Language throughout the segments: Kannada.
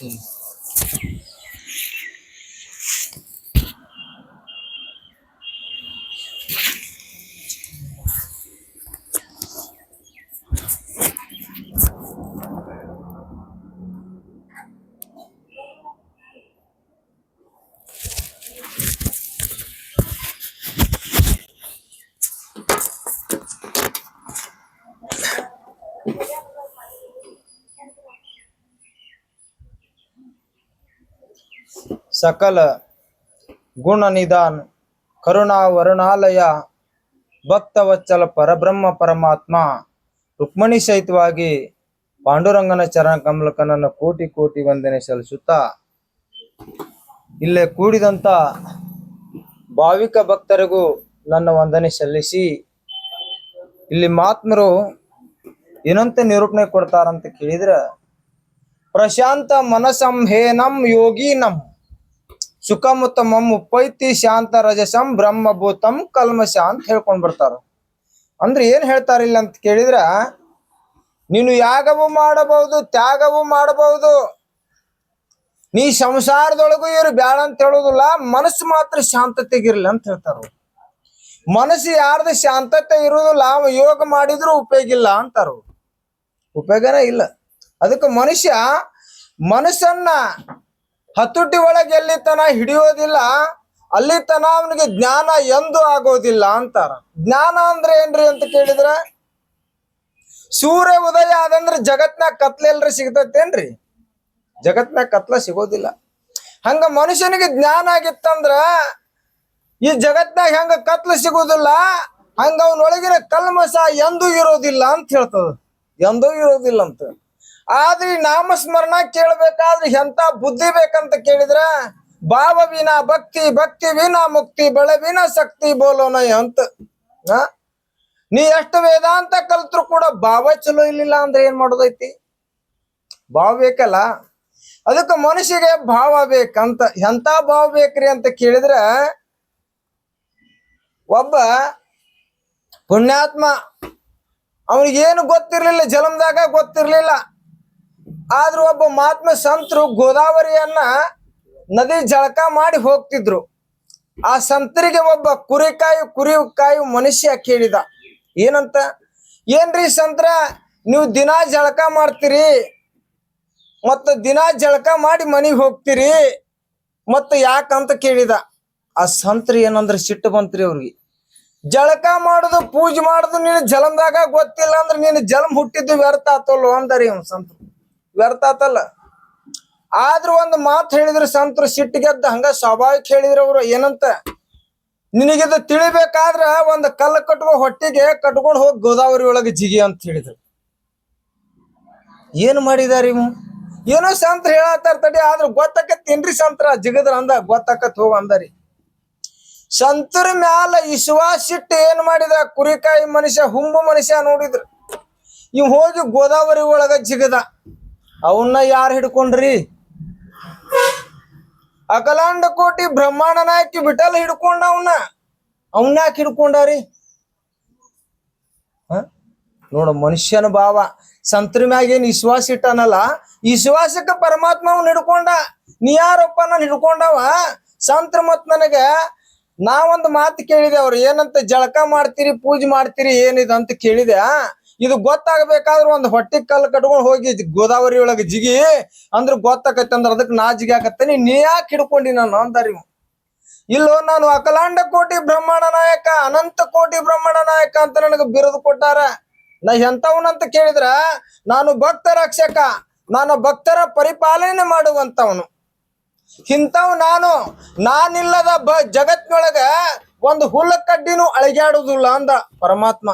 Hmm. ಸಕಲ ಗುಣ ನಿಧಾನ್ ಕರುಣಾ ವರುಣಾಲಯ ಭಕ್ತವತ್ಸಲ ಪರಬ್ರಹ್ಮ ಪರಮಾತ್ಮ, ರುಕ್ಮಣಿ ಸಹಿತವಾಗಿ ಪಾಂಡುರಂಗನ ಚರಣ ಕಮಲಕನನ್ನು ಕೋಟಿ ಕೋಟಿ ವಂದನೆ ಸಲ್ಲಿಸುತ್ತಾ, ಇಲ್ಲೇ ಕೂಡಿದಂತ ಭಾವಿಕ ಭಕ್ತರಿಗೂ ನನ್ನ ವಂದನೆ ಸಲ್ಲಿಸಿ, ಇಲ್ಲಿ ಮಾತ್ಮರು ಏನಂತ ನಿರೂಪಣೆ ಕೊಡ್ತಾರಂತ ಕೇಳಿದ್ರ, ಪ್ರಶಾಂತ ಮನಸಂಹೇನಂ ಯೋಗೀನಂ. ಸುಖಮುತ್ತಮಂ ಉಪೈತಿ ಶಾಂತ ರಜಸಂ ಬ್ರಹ್ಮಭೂತಂ ಕಲ್ಮಶ ಅಂತ ಹೇಳ್ಕೊಂಡ್ ಬರ್ತಾರ ಅಂದ್ರೆ ಏನ್ ಹೇಳ್ತಾರಿಲ್ಲ ಅಂತ ಕೇಳಿದ್ರ, ನೀನು ಯಾಗವು ಮಾಡಬಹುದು, ತ್ಯಾಗವು ಮಾಡಬಹುದು ನೀ ಸಂಸಾರದೊಳಗು ಇವ್ರು ಬ್ಯಾಡ ಅಂತ ಹೇಳೋದಿಲ್ಲ ಮನಸ್ಸು ಮಾತ್ರ ಶಾಂತತೆಗಿರ್ಲಿ ಅಂತ ಹೇಳ್ತಾರ. ಮನಸ್ಸು ಯಾರ್ದು ಶಾಂತತೆ ಇರುವುದಿಲ್ಲ ಯೋಗ ಮಾಡಿದ್ರು ಉಪಯೋಗ ಇಲ್ಲ ಅಂತಾರ. ಉಪಯೋಗನೇ ಇಲ್ಲ ಅದಕ್ಕೆ ಮನುಷ್ಯ ಮನಸ್ಸನ್ನ ಹತುಟಿ ಒಳಗೆ ಎಲ್ಲಿ ತನ ಹಿಡಿಯೋದಿಲ್ಲ ಅಲ್ಲಿ ತನ ಅವನಿಗೆ ಜ್ಞಾನ ಎಂದು ಆಗೋದಿಲ್ಲ ಅಂತಾರ. ಜ್ಞಾನ ಅಂದ್ರೆ ಏನ್ರಿ ಅಂತ ಕೇಳಿದ್ರ, ಸೂರ್ಯ ಉದಯ ಆದಂದ್ರೆ ಜಗತ್ನಾಗ ಕತ್ಲೆ ಎಲ್ರಿ ಸಿಗ್ತೈತೇನ್ರಿ? ಜಗತ್ನಾಗ ಕತ್ಲ ಸಿಗೋದಿಲ್ಲ. ಹಂಗ ಮನುಷ್ಯನಿಗೆ ಜ್ಞಾನ ಆಗಿತ್ತಂದ್ರ, ಈ ಜಗತ್ನಾಗ ಹೆಂಗ ಕತ್ಲ ಸಿಗೋದಿಲ್ಲ, ಹಂಗ ಅವನೊಳಗಿನ ಕಲ್ಮಸ ಎಂದೂ ಇರೋದಿಲ್ಲ ಅಂತ ಹೇಳ್ತದ. ಎಂದೂ ಇರೋದಿಲ್ಲ ಅಂತ. ಆದ್ರೆ ನಾಮಸ್ಮರಣ ಕೇಳ್ಬೇಕಾದ್ರೆ ಎಂತ ಬುದ್ಧಿ ಬೇಕಂತ ಕೇಳಿದ್ರ? ಭಾವ ವಿನ ಭಕ್ತಿ ಭಕ್ತಿ ವಿನ ಮುಕ್ತಿ ಬೆಳವಿನ ವಿನ ಶಕ್ತಿ ಬೋಲೋನ ಅಂತ? ನೀ ಎಷ್ಟು ವೇದಾಂತ ಕಲ್ತ್ರು ಕೂಡ ಭಾವ ಚಲೋ ಇಲ್ಲಿಲ್ಲ ಅಂದ್ರೆ ಏನ್ ಮಾಡೋದೈತಿ? ಭಾವ ಬೇಕಲ್ಲ? ಅದಕ್ಕೆ ಮನುಷ್ಯಗೆ ಭಾವ ಬೇಕಂತ. ಎಂತ ಭಾವ ಬೇಕ್ರಿ ಅಂತ ಕೇಳಿದ್ರ? ಒಬ್ಬ ಪುಣ್ಯಾತ್ಮ, ಅವನಿಗೇನು ಗೊತ್ತಿರ್ಲಿಲ್ಲ ಜಲಮದಾಗ ಗೊತ್ತಿರ್ಲಿಲ್ಲ. ಆದ್ರೂ ಒಬ್ಬ ಮಹಾತ್ಮ ಸಂತರು ಗೋದಾವರಿಯನ್ನ ನದಿ ಜಳಕ ಮಾಡಿ ಹೋಗ್ತಿದ್ರು. ಆ ಸಂತರಿಗೆ ಒಬ್ಬ ಕುರಿಕಾಯಿ ಕುರಿ ಕಾಯು ಮನುಷ್ಯ ಕೇಳಿದ, ಏನಂತ? ಏನ್ರಿ ಸಂತ್ರ, ನೀವು ದಿನಾ ಜಳಕ ಮಾಡ್ತೀರಿ, ಮತ್ತ ದಿನಾ ಜಳಕ ಮಾಡಿ ಮನೆಗೆ ಹೋಗ್ತೀರಿ, ಮತ್ತ ಯಾಕಂತ ಕೇಳಿದ. ಆ ಸಂತ್ರಿ ಏನಂದ್ರೆ ಸಿಟ್ಟು ಬಂತ್ರಿ ಅವ್ರಿಗೆ. ಜಳಕ ಮಾಡುದು, ಪೂಜೆ ಮಾಡುದು ನೀನು ಜಲಂದಾಗ ಗೊತ್ತಿಲ್ಲ ಅಂದ್ರೆ ನೀನು ಜಲಂ ಹುಟ್ಟಿದ್ದು ವ್ಯರ್ಥ ಆತಲ್ಲೋ ಅಂದರಿ ಅವ್ನು ಸಂತರು. ವ್ಯರ್ಥ ಆತಲ್ಲ ಆದ್ರೂ ಒಂದು ಮಾತು ಹೇಳಿದ್ರು ಸಂತರು ಸಿಟ್ಟಿಗೆದ್ದ ಹಂಗ ಸ್ವಾಭಾವಿಕ ಹೇಳಿದ್ರು ಅವ್ರು, ಏನಂತ? ನಿನಗಿದು ತಿಳಿಬೇಕಾದ್ರ ಒಂದ್ ಕಲ್ಲು ಕಟ್ಟುವ ಹೊಟ್ಟಿಗೆ ಕಟ್ಕೊಂಡು ಹೋಗಿ ಗೋದಾವರಿ ಒಳಗೆ ಜಿಗಿ ಅಂತ ಹೇಳಿದ್ರು. ಏನ್ ಮಾಡಿದಾರಿ ಏನೋ ಸಂತ್ರ ಹೇಳತ್ತಾರ ತಡಿ, ಆದ್ರ ಗೊತ್ತಾಕತ್ತೇನ್ರಿ ಸಂತ್ರ? ಜಿಗದ್ರ ಅಂದ, ಗೊತ್ತಾಕತ್ ಹೋಗ ಅಂದಾರಿ. ಸಂತರ ಮ್ಯಾಲ ವಿಶ್ವಾಸಿಟ್ಟು ಏನ್ ಮಾಡಿದ ಕುರಿಕಾಯಿ ಮನುಷ್ಯ, ಹುಂಬು ಮನುಷ್ಯ ನೋಡಿದ್ರ. ಇವ್ ಹೋಗಿ ಗೋದಾವರಿ ಒಳಗ ಜಿಗದ. ಅವನ್ನ ಯಾರು ಹಿಡ್ಕೊಂಡ್ರಿ? ಅಕಲಾಂಡ ಕೋಟಿ ಬ್ರಹ್ಮಾಂಡ ನಾಯಕಿ ಬಿಟಲ್ ಹಿಡ್ಕೊಂಡ ಅವನ್ನ ಅವನ್ನ ಯಾಕೆ ಹಿಡ್ಕೊಂಡಾರಿ? ನೋಡ ನೋಡು, ಮನುಷ್ಯನ ಭಾವ. ಸಂತರ ಮ್ಯಾಗ ಏನ್ ವಿಶ್ವಾಸ ಇಟ್ಟನಲ್ಲ ವಿಶ್ವಾಸಕ್ಕ ಪರಮಾತ್ಮ ಅವ್ನ ಹಿಡ್ಕೊಂಡ. ನೀ ಯಾರಪ್ಪ ನಾನು ಹಿಡ್ಕೊಂಡವ? ಸಂತ್ರ ಮತ್ ನನಗ ನಾವೊಂದು ಮಾತು ಕೇಳಿದೆ ಅವ್ರು, ಏನಂತ ಜಳಕ ಮಾಡ್ತೀರಿ, ಪೂಜೆ ಮಾಡ್ತೀರಿ ಏನಿದೆ ಅಂತ ಕೇಳಿದೆ ಇದು ಗೊತ್ತಾಗಬೇಕಾದ್ರೆ ಒಂದು ಹೊಟ್ಟೆ ಕಲ್ಲು ಕಟ್ಕೊಂಡು ಹೋಗಿ ಗೋದಾವರಿ ಒಳಗೆ ಜಿಗಿ, ಅಂದ್ರೆ ಗೊತ್ತಾಕತ್ತೆ ಅಂದ್ರ ಅದಕ್ಕೆ ನಾ ಜಿಗಿ ನೀ ಯಾಕೆ ಹಿಡ್ಕೊಂಡಿ ನಾನು ಅಂದಾರಿ. ಇಲ್ಲೋ ನಾನು ಅಕಲಾಂಡ ಕೋಟಿ ಬ್ರಹ್ಮಾಂಡ ನಾಯಕ, ಅನಂತ ಕೋಟಿ ಬ್ರಹ್ಮಾಂಡ ನಾಯಕ ಅಂತ ನನಗೆ ಬಿರುದು ಕೊಟ್ಟಾರ. ನಾ ಎಂತವನಂತ ಕೇಳಿದ್ರ, ನಾನು ಭಕ್ತ ರಕ್ಷಕ, ನಾನು ಭಕ್ತರ ಪರಿಪಾಲನೆ ಮಾಡುವಂತವನು ಇಂಥವ್ ನಾನು, ನಾನಿಲ್ಲದ ಬ ಜಗತ್ನೊಳಗ ಒಂದು ಹುಲ್ಲ ಕಡ್ಡಿನೂ ಅಳಗ್ಯಾಡುದಿಲ್ಲ ಅಂದ ಪರಮಾತ್ಮ.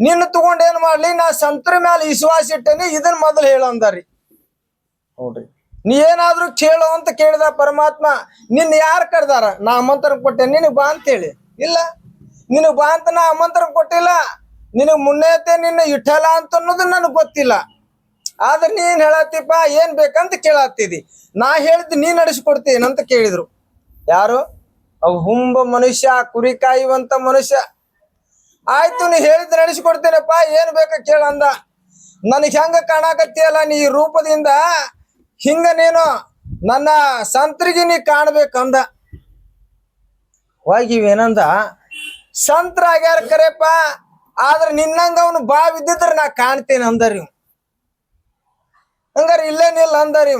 ನಿನ್ನ ತಗೊಂಡ್ ಏನ್ ಮಾಡ್ಲಿ? ನಾ ಸಂತರ ಮ್ಯಾಲ ವಿಶ್ವಾಸ ಇಟ್ಟೇನಿ, ಇದನ್ ಮೊದಲು ಹೇಳೋ ಅಂದಾರಿ. ನೋಡ್ರಿ. ನೀ ಏನಾದ್ರು ಕೇಳು ಅಂತ ಕೇಳಿದ ಪರಮಾತ್ಮ, ನಿನ್ನ ಯಾರು ಕರೆದಾರ? ನಾ ಆಮಂತ್ರಣ ಕೊಟ್ಟೆ, ನಿನಗ್ ಬಾ ಅಂತ ಹೇಳಿ. ಇಲ್ಲ. ನಿನಗ್ ಬಾ ಅಂತ ನಾ ಆಮಂತ್ರಣ ಕೊಟ್ಟಿಲ್ಲ. ನಿನಗ್ ಮುನ್ನೇತೆ ನಿನ್ನ ಇಟ್ಟಲ್ಲ ಅಂತ ಅನ್ನೋದು ನನಗ್ ಗೊತ್ತಿಲ್ಲ. ಆದ್ರೆ ನೀನ್ ಹೇಳತ್ತಿಪ್ಪ, ಏನ್ ಬೇಕಂತ ಕೇಳತ್ತಿದಿ ನಾ ಹೇಳಿದ್ ನೀ ನಡೆಸ್ಕೊಡ್ತೀನಿ ಅಂತ ಕೇಳಿದ್ರು. ಯಾರು? ಹುಂಬ ಮನುಷ್ಯ, ಕುರಿ ಕಾಯುವಂತ ಮನುಷ್ಯ. ಆಯ್ತು, ನೀ ಹೇಳಿದ್ ನಡೆಸ್ಕೊಡ್ತೇನಪ್ಪ, ಏನ್ ಬೇಕ ಕೇಳ ಅಂದ. ನನಗ್ ಹೆಂಗ ಕಾಣಾಕತ್ತಿಯಲ್ಲ ನೀ ರೂಪದಿಂದ. ಹಿಂಗ ನೀನು, ನನ್ನ ಸಂತ್ರಿಗೆ ನೀ ಕಾಣ್ಬೇಕಂದ. ಹೋಗಿವೇನಂದ ಸಂತ್ರ ಆಗ್ಯಾರ ಕರೆಪ್ಪ, ಆದ್ರ ನಿನ್ನಂಗ ಅವನು ಬಾ ಬಿದ್ದಿದ್ರ ನಾ ಕಾಣ್ತೇನೆ ಅಂದರಿ. ಹಂಗಾರ ಇಲ್ಲೇ ನಿಲ್ ಅಂದರಿ.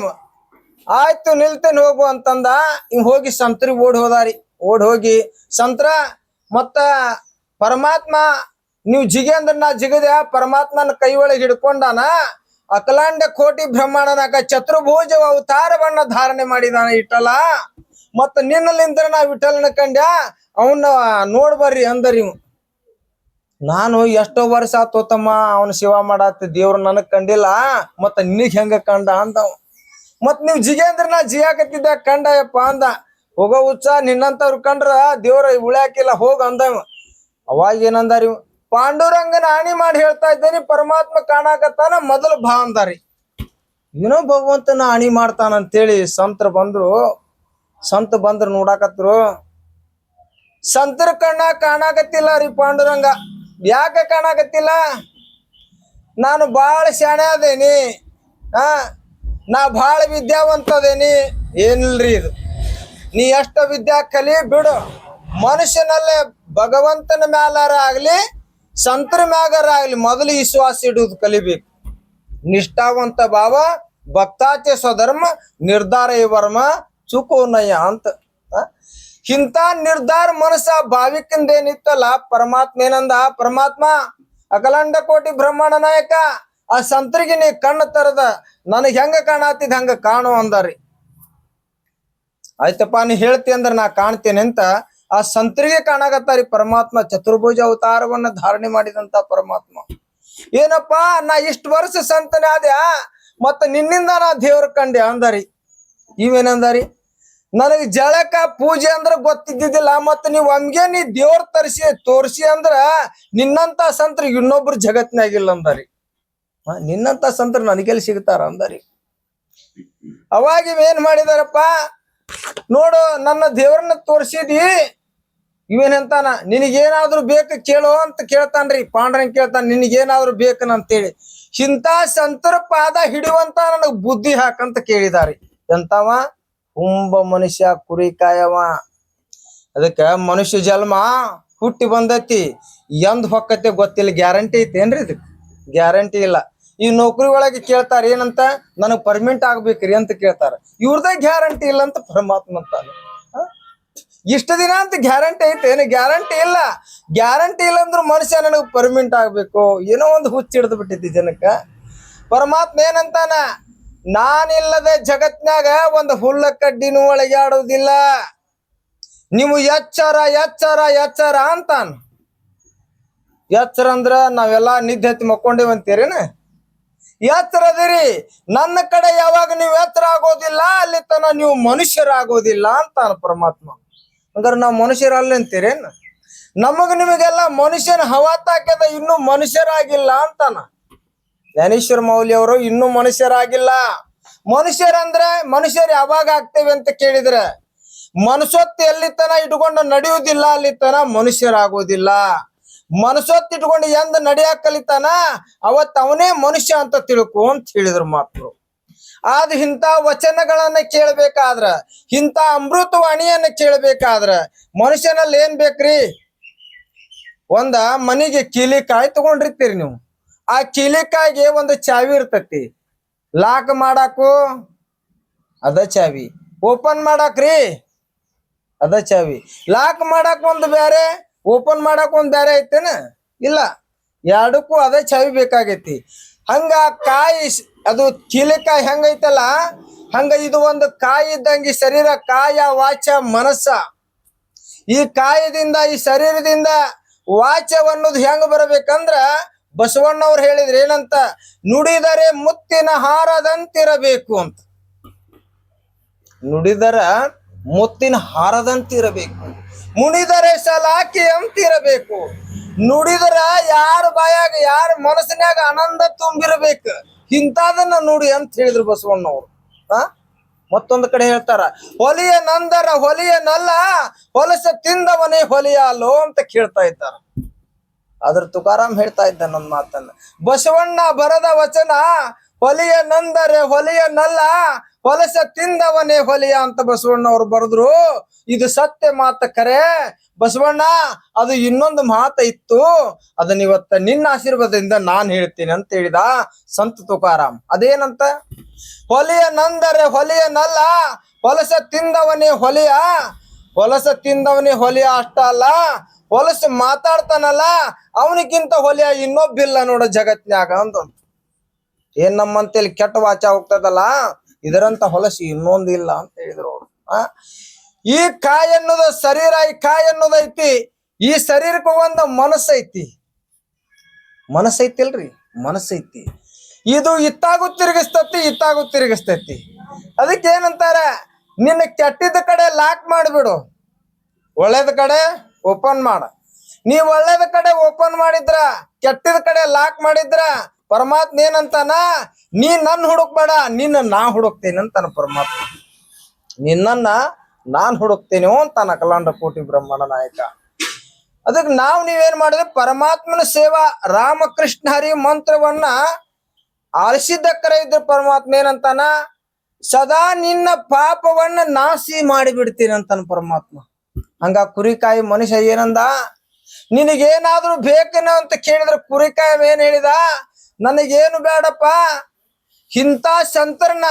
ಆಯ್ತು, ನಿಲ್ತೇನೆ ಹೋಗು ಅಂತಂದ. ಹಿಂಗ್ ಹೋಗಿ ಸಂತ್ರಿ ಓಡ್ ಹೋದಾರಿ. ಓಡ್ ಹೋಗಿ ಸಂತ್ರ, ಮತ್ತ ಪರಮಾತ್ಮ, ನೀವು ಜಿಗೆ ಅಂದ್ರೆ ನಾ ಜಿಗದೆ, ಪರಮಾತ್ಮನ ಕೈ ಒಳಗೆ ಹಿಡ್ಕೊಂಡಾನ ಅಕಲಾಂಡ ಕೋಟಿ ಬ್ರಹ್ಮಾಂಡನಾಗ ಚತುರ್ಭುಜ ಅವತಾರವನ್ನ ಧಾರಣೆ ಮಾಡಿದಾನ ಇಟ್ಟಲ ಮತ್ತ ನಿನ್ನಲಿಂದ ನಾ ಇಟ್ಟಲನ ಕಂಡ್ಯ ಅವನ್ನ ನೋಡ್ ಬರ್ರಿ ಅಂದರಿ ನಾನು ಎಷ್ಟೋ ವರ್ಷ ಆತೋತಮ್ಮ, ಅವನ ಸೇವಾ ಮಾಡತ್ತ ದೇವ್ರು ನನಗ್ ಕಂಡಿಲ್ಲ, ಮತ್ತ ನಿನಗ್ ಹೆಂಗ ಕಂಡ ಅಂದವ್. ಮತ್ ನೀವ್ ಜಿಗೇಂದ್ರ ನಾ ಜಿಯಾಕತ್ತಿದ್ದ, ಕಂಡಯಪ್ಪ ಅಂದ. ಹೋಗೋ ಹುಚ್ಚ ನಿನ್ನಂತವ್ರು ಕಂಡ್ರ ದೇವ್ರ ಉಳ್ಯಾಕಿಲ್ಲ ಹೋಗ ಅಂದ ಅವಾಗ ಏನಂದಾರಿ? ಪಾಂಡುರಂಗನ ಹಾನಿ ಮಾಡಿ ಹೇಳ್ತಾ ಇದ್ದೇನೆ, ಪರಮಾತ್ಮ ಕಾಣಾಕತ್ತಾನ, ಮೊದಲು ಭಾ ಅಂದಾರಿ. ಏನೋ ಭಗವಂತನ ಹಾನಿ ಮಾಡ್ತಾನ ಅಂತೇಳಿ ಸಂತ ಬಂದ್ರು. ಸಂತ ಬಂದ್ರು ನೋಡಾಕತ್ರು. ಸಂತರ ಕಣ್ಣ ಕಾಣಾಕತ್ತಿಲ್ಲ ರೀ ಪಾಂಡುರಂಗ. ಯಾಕೆ ಕಾಣಾಕತ್ತಿಲ್ಲ? ನಾನು ಬಾಳ ಶಾಣೆ ಅದೇನಿ. ಆ, ನಾ ಬಾಳ ವಿದ್ಯಾವಂತ ಅದೇನಿ. ಏನಿಲ್ರಿ ಇದು? ನೀ ಎಷ್ಟ ವಿದ್ಯಾ ಕಲಿ ಬಿಡು. ಮನುಷ್ಯನಲ್ಲೇ ಭಗವಂತನ ಮ್ಯಾಲಾರ ಆಗ್ಲಿ, ಸಂತರ ಮ್ಯಾಗಾರ ಆಗ್ಲಿ ಮೊದಲು ವಿಶ್ವಾಸ ಇಡುವುದು ಕಲಿಬೇಕು. ನಿಷ್ಠಾವಂತ ಭಾವ ಭಕ್ತಾಚೆ ಸ್ವಧರ್ಮ, ನಿರ್ಧಾರ ವರ್ಮ ಚುಕೋನಯ್ಯ ಅಂತ? ಇಂಥ ನಿರ್ಧಾರ ಮನಸ್ಸ ಭಾವಿಕಿಂದ ಏನಿತ್ತಲ್ಲ ಪರಮಾತ್ಮ ಏನಂದ? ಪರಮಾತ್ಮ ಅಖಲಾಂಡ ಕೋಟಿ ಬ್ರಹ್ಮಾಂಡ ನಾಯಕ, ಆ ಸಂತರಿಗೆ ನೀ ಕಣ್ಣು ತರದ, ನನಗೆ ಹೆಂಗ ಕಾಣತ್ತಿದ್ ಹಂಗ ಕಾಣು ಅಂದಾರಿ ಆಯ್ತಪ್ಪ, ನೀ ಹೇಳ್ತಿ ಅಂದ್ರ ನಾ ಕಾಣ್ತೇನೆ ಅಂತ ಆ ಸಂತರಿಗೆ ಕಾಣಾಕತ್ತಾರಿ ಪರಮಾತ್ಮ ಚತುರ್ಭುಜ ಅವತಾರವನ್ನ ಧಾರಣೆ ಮಾಡಿದಂತ ಪರಮಾತ್ಮ. ಏನಪ್ಪಾ, ನಾ ಇಷ್ಟ ವರ್ಷ ಸಂತನೇ ಆದ್ಯಾ? ಮತ್ತ ನಿನ್ನಿಂದ ನಾ ದೇವ್ರ ಕಂಡೆ ಅಂದಾರಿ. ಇವೇನಂದಾರಿ? ನನಗ್ ಜಳಕ ಪೂಜೆ ಅಂದ್ರ ಗೊತ್ತಿದ್ದಿದ್ದಿಲ್ಲ, ಮತ್ತ ನೀವ್ ಒಮ್ಗೆ ನೀ ದೇವ್ರ ತರಿಸಿ, ತೋರಿಸಿ ಅಂದ್ರ ನಿನ್ನಂತ ಸಂತ್ರ ಇನ್ನೊಬ್ರು ಜಗತ್ನಾಗಿಲ್ಲ ಅಂದಾರಿ. ನಿನ್ನಂತ ಸಂತ್ರ ನನಗೆಲ್ಲಿ ಸಿಗ್ತಾರ ಅಂದಾರಿ. ಅವಾಗ ಇವೇನ್ ಮಾಡಿದಾರಪ್ಪ? ನೋಡು, ನನ್ನ ದೇವ್ರನ್ನ ತೋರ್ಸಿದಿ. ನಿನಗೆ ನಿನಗೇನಾದ್ರೂ ಬೇಕು ಕೇಳೋ ಅಂತ ಕೇಳ್ತಾನ್ರಿ. ಪಾಂಡ್ರನ್ ಕೇಳ್ತಾನ, ನಿನಗೇನಾದ್ರೂ ಬೇಕನಂತೇಳಿ. ಇಂಥ ಸಂತರ ಪಾದ ಹಿಡಿಯುವಂತ ನನಗ್ ಬುದ್ಧಿ ಹಾಕಂತ ಕೇಳಿದಾರಿ. ಎಂತವ? ಹುಂಬ ಮನುಷ್ಯ, ಕುರಿ ಕಾಯವ. ಅದಕ್ಕ ಮನುಷ್ಯ ಜನ್ಮ ಹುಟ್ಟಿ ಬಂದೈತಿ. ಎಂದ್ ಹೊಕ್ಕತೆ ಗೊತ್ತಿಲ್ಲ. ಗ್ಯಾರಂಟಿ ಐತೇನ್ರಿ ಇದಕ್? ಗ್ಯಾರಂಟಿ ಇಲ್ಲ. ಈ ನೌಕರಿ ಒಳಗೆ ಕೇಳ್ತಾರ, ಏನಂತ? ನನಗ್ ಪರ್ಮಿನೆಂಟ್ ಆಗ್ಬೇಕ್ರಿ ಅಂತ ಕೇಳ್ತಾರ. ಇವ್ರದೇ ಗ್ಯಾರಂಟಿ ಇಲ್ಲ ಅಂತ ಪರಮಾತ್ಮ ಅಂತಾನೆ. ಇಷ್ಟು ದಿನ ಅಂತ ಗ್ಯಾರಂಟಿ ಐತೆ. ಏನು ಗ್ಯಾರಂಟಿ ಇಲ್ಲ. ಗ್ಯಾರಂಟಿ ಇಲ್ಲ ಅಂದ್ರೂ ಮನುಷ್ಯ ನನಗೆ ಪರ್ಮಿನೆಂಟ್ ಆಗ್ಬೇಕು. ಏನೋ ಒಂದು ಹುಚ್ಚು ಹಿಡಿದು ಬಿಟ್ಟಿದ್ದಿ ಜನಕ್ಕ. ಪರಮಾತ್ಮ ಏನಂತಾನ? ನಾನಿಲ್ಲದೆ ಜಗತ್ನಾಗ ಒಂದು ಹುಲ್ಲ ಕಡ್ಡಿನೂ ಒಳಗೆ ಆಡೋದಿಲ್ಲ ನೀವು ಎಚ್ಚರ ಎಚ್ಚರ ಎಚ್ಚರ ಅಂತಾನ. ಎಚ್ಚರ ಅಂದ್ರ ನಾವೆಲ್ಲ ನಿದ್ದೆ ಹತ್ತಿ ಅದಿರಿ ನನ್ನ ಕಡೆ ಯಾವಾಗ ನೀವು ಎತ್ತರ ಆಗೋದಿಲ್ಲ, ಅಲ್ಲಿ ತನ ನೀವು ಮನುಷ್ಯರಾಗೋದಿಲ್ಲ ಅಂತಾನ ಪರಮಾತ್ಮ. ಅಂದ್ರೆ ನಾವು ಮನುಷ್ಯರಲ್ಲ ಅಂತೀರೇನು? ನಮಗ ನಿಮಗೆಲ್ಲ ಮನುಷ್ಯನ ಹವಾತಾಕ್ಯದ ಇನ್ನೂ ಮನುಷ್ಯರಾಗಿಲ್ಲ ಅಂತಾನ. ಜ್ಞಾನೇಶ್ವರ ಮೌಲ್ಯ ಅವರು ಇನ್ನೂ ಮನುಷ್ಯರಾಗಿಲ್ಲ. ಮನುಷ್ಯರಂದ್ರೆ ಮನುಷ್ಯರು ಯಾವಾಗ ಆಗ್ತೇವೆ ಅಂತ ಕೇಳಿದ್ರೆ ಮನುಷ್ಯತ್ತು ಎಲ್ಲಿ ತನ ಇಟ್ಕೊಂಡು ನಡೆಯುವುದಿಲ್ಲ ಅಲ್ಲಿ ತನ ಮನುಷ್ಯರಾಗೋದಿಲ್ಲ. ಮನಸ್ಸೊತ್ತು ಇಟ್ಕೊಂಡು ಎಂದ ನಡಿಯಾಕ ಕಲಿತಾನ ಅವತ್ ಅವನೇ ಮನುಷ್ಯ ಅಂತ ತಿಳ್ಕೊ ಅಂತ ಹೇಳಿದ್ರು ಮಾತು ಆದ ಇಂಥ ವಚನಗಳನ್ನ ಕೇಳ್ಬೇಕಾದ್ರ, ಇಂಥ ಅಮೃತವಾಣಿಯನ್ನ ಕೇಳ್ಬೇಕಾದ್ರ ಮನುಷ್ಯನಲ್ಲಿ ಏನ್ ಬೇಕ್ರಿ? ಒಂದ ಮನಿಗೆ ಕೀಲಿಕಾಯಿ ತಗೊಂಡಿರ್ತೀರಿ ನೀವು. ಆ ಕೀಲಿಕಾಯಿಗೆ ಒಂದು ಚಾವಿ ಇರ್ತತಿ. ಲಾಕ್ ಮಾಡಾಕು? ಅದ ಚಾವಿ. ಓಪನ್ ಮಾಡಾಕ್ರಿ? ಅದ ಚಾವಿ. ಲಾಕ್ ಮಾಡಾಕ ಒಂದು ಬೇರೆ ಓಪನ್ ಮಾಡಕ್ ಒಂದ್ ಬೇರೆ ಐತೇನ? ಇಲ್ಲ. ಎರಡಕ್ಕೂ ಅದೇ ಚವಿ ಬೇಕಾಗೈತಿ. ಹಂಗ ಕಾಯಿ ಅದು ಕೀಲಿಕಾಯಿ ಹೆಂಗೈತಲ್ಲ? ಹಂಗ ಇದು ಒಂದು ಕಾಯಿ ಇದ್ದಂಗೆ ಶರೀರ, ಕಾಯ, ವಾಚ, ಮನಸ್ಸ. ಈ ಕಾಯದಿಂದ, ಈ ಶರೀರದಿಂದ ಅನ್ನೋದು ಹೆಂಗ್ ಬರಬೇಕಂದ್ರ ಬಸವಣ್ಣವ್ರು ಹೇಳಿದ್ರೆ ಏನಂತ? ನುಡಿದರೆ ಮುತ್ತಿನ ಹಾರದಂತಿರಬೇಕು ಅಂತ. ನುಡಿದರ ಮುತ್ತಿನ ಹಾರದಂತಿರಬೇಕು ಮುನಿದರೆ ಸಲಾಕಿ ಅಂತಿರಬೇಕು. ನುಡಿದರ ಯಾರ ಬಾಯಾಗ, ಯಾರ ಮನಸ್ಸಿನಾಗ ಆನಂದ ತುಂಬಿರಬೇಕು. ಇಂಥದನ್ನ ನುಡಿ ಅಂತ ಹೇಳಿದ್ರು ಬಸವಣ್ಣವ್ರು. ಆ? ಮತ್ತೊಂದು ಕಡೆ ಹೇಳ್ತಾರ, ಹೊಲಿಯ ನಂದರ ಹೊಲಿಯ ನಲ್ಲ, ಹೊಲಸ ತಿಂದವನೇ ಹೊಲಿಯಲ್ಲೋ ಅಂತ ಕೇಳ್ತಾ ಇದ್ದಾರ. ಅದ್ರ ತುಕಾರಾಮ್ ಹೇಳ್ತಾ ಇದ್ದ ನನ್ನ ಮಾತನ್ನ, ಬಸವಣ್ಣ ಬರದ ವಚನ, ಹೊಲಿಯ ನಂದರೆ ಹೊಲಿಯ ನಲ್ಲ ಹೊಲಸ ತಿಂದವನೇ ಹೊಲಿಯ ಅಂತ ಬಸವಣ್ಣ ಅವ್ರು ಬರೆದ್ರು. ಇದು ಸತ್ಯ ಮಾತ ಕರೆ. ಬಸವಣ್ಣ, ಅದು ಇನ್ನೊಂದು ಮಾತ ಇತ್ತು. ಅದನ್ನ ಇವತ್ತ ನಿನ್ನ ಆಶೀರ್ವಾದದಿಂದ ನಾನ್ ಹೇಳ್ತೀನಿ ಅಂತ ಹೇಳಿದ ಸಂತ ತುಕಾರಾಮ್. ಅದೇನಂತ? ಹೊಲಿಯ ನಂದರೆ ಹೊಲಿಯನಲ್ಲ ಹೊಲಸ ತಿಂದವನೇ ಹೊಲಿಯ. ಹೊಲಸ ತಿಂದವನೇ ಹೊಲಿಯ ಅಷ್ಟ ಅಲ್ಲ ಹೊಲಸ ಮಾತಾಡ್ತಾನಲ್ಲ, ಅವನಿಗಿಂತ ಹೊಲಿಯ ಇನ್ನೊಬ್ಬಿಲ್ಲ ನೋಡ ಜಗತ್ನ್ಯಾಗ ಅಂತ ಏನ್ ನಮ್ಮಂತೇಳಿ ಕೆಟ್ಟ ವಾಚ ಹೋಗ್ತದಲ್ಲ? ಇದರಂತ ಹೊಲಸಿ ಇನ್ನೊಂದು ಇಲ್ಲ ಅಂತ ಹೇಳಿದ್ರು ಅವರು. ಆ? ಈ ಕಾಯ ಅನ್ನೋದು ಶರೀರ, ಈ ಕಾಯಿ ಅನ್ನೋದೈತಿ ಈ ಶರೀರಕ್ಕೆ ಒಂದು ಮನಸ್ಸೈತಿ. ಮನಸ್ಸೈತಿಲ್ರಿ, ಮನಸ್ಸೈತಿ. ಇದು ಇತ್ತಾಗು ತಿರುಗಿಸ್ತತಿ, ಇತ್ತಾಗು ತಿರುಗಿಸ್ತೈತಿ. ಅದಕ್ಕೆ ಏನಂತಾರ, ನಿನ್ನ ಕೆಟ್ಟಿದ ಕಡೆ ಲಾಕ್ ಮಾಡಿಬಿಡು. ಒಳ್ಳೇದ ಕಡೆ ಓಪನ್ ಮಾಡ. ನೀ ಒಳ್ಳೇದ ಕಡೆ ಓಪನ್ ಮಾಡಿದ್ರ, ಕೆಟ್ಟದ ಕಡೆ ಲಾಕ್ ಮಾಡಿದ್ರ, ಪರಮಾತ್ಮ ಏನಂತಾನ ನೀ ನನ್ನ ಹುಡುಕ್ಬೇಡ ನಿನ್ನ ನಾ ಹುಡುಕ್ತೇನೆ ಅಂತಾನ ಪರಮಾತ್ಮ. ನಿನ್ನನ್ನ ನಾನ್ ಹುಡುಕ್ತೇನೆ ಅಂತಾನ ಕಲಾಂಡ ಕೋಟಿ ಬ್ರಹ್ಮಣ ನಾಯಕ. ಅದಕ್ಕೆ ನಾವು ನೀವೇನ್ ಮಾಡಿದ್ರೆ ಪರಮಾತ್ಮನ ಸೇವಾ, ರಾಮಕೃಷ್ಣ ಹರಿ ಮಂತ್ರವನ್ನ ಆಲಿಸಿದ್ದಕ್ಕರ ಇದ್ರ ಪರಮಾತ್ಮ ಏನಂತಾನ? ಸದಾ ನಿನ್ನ ಪಾಪವನ್ನ ನಾಸಿ ಮಾಡಿಬಿಡ್ತೀನಿ ಅಂತಾನ ಪರಮಾತ್ಮ. ಹಂಗ ಕುರಿಕಾಯಿ ಮನುಷ್ಯ ಏನಂದ? ನಿನಗೇನಾದ್ರೂ ಬೇಕೇನೋ ಅಂತ ಕೇಳಿದ್ರೆ ಕುರಿಕಾಯಿ ಏನ್ ಹೇಳಿದ? ನನಗೇನು ಬೇಡಪ್ಪ ಇಂಥ ಸಂತರನ್ನ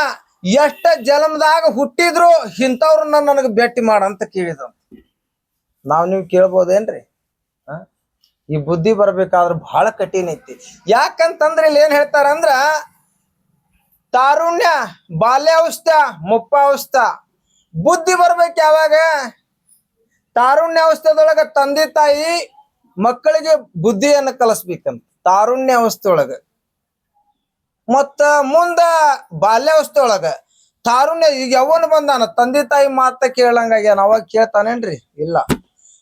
ಎಷ್ಟ ಜನ್ಮದಾಗ ಹುಟ್ಟಿದ್ರು ಇಂಥವ್ರನ್ನ ನನಗೆ ಭೇಟಿ ಮಾಡಂತ ಕೇಳಿದ ನಾವ್ ನೀವು ಕೇಳ್ಬೋದೇನ್ರಿ? ಈ ಬುದ್ಧಿ ಬರ್ಬೇಕಾದ್ರೆ ಬಹಳ ಕಠಿಣ ಐತಿ. ಯಾಕಂತಂದ್ರೆ ಇಲ್ಲಿ ಏನ್ ಹೇಳ್ತಾರಂದ್ರ ತಾರುಣ್ಯ, ಬಾಲ್ಯಾವಸ್ಥ, ಮುಪ್ಪಾವಸ್ಥ. ಬುದ್ಧಿ ಬರ್ಬೇಕು ಯಾವಾಗ? ತಾರುಣ್ಯಾವಸ್ಥೆದೊಳಗ ತಂದೆ ತಾಯಿ ಮಕ್ಕಳಿಗೆ ಬುದ್ಧಿಯನ್ನು ಕಲಿಸ್ಬೇಕಂತ. ತಾರುಣ್ಯಾವಸ್ಥೆ ಒಳಗ ಮತ್ತ ಮುಂದ ಬಾಲ್ಯಾವಸ್ಥೆಯೊಳಗ ತಾರುಣ್ಯ ಈಗ ಯಾವನ್ ಬಂದಾನ? ತಂದೆ ತಾಯಿ ಮಾತ ಕೇಳಂಗಾಗ್ಯಾನ ಅವಾಗ ಕೇಳ್ತಾನೇನ್ರಿ? ಇಲ್ಲ.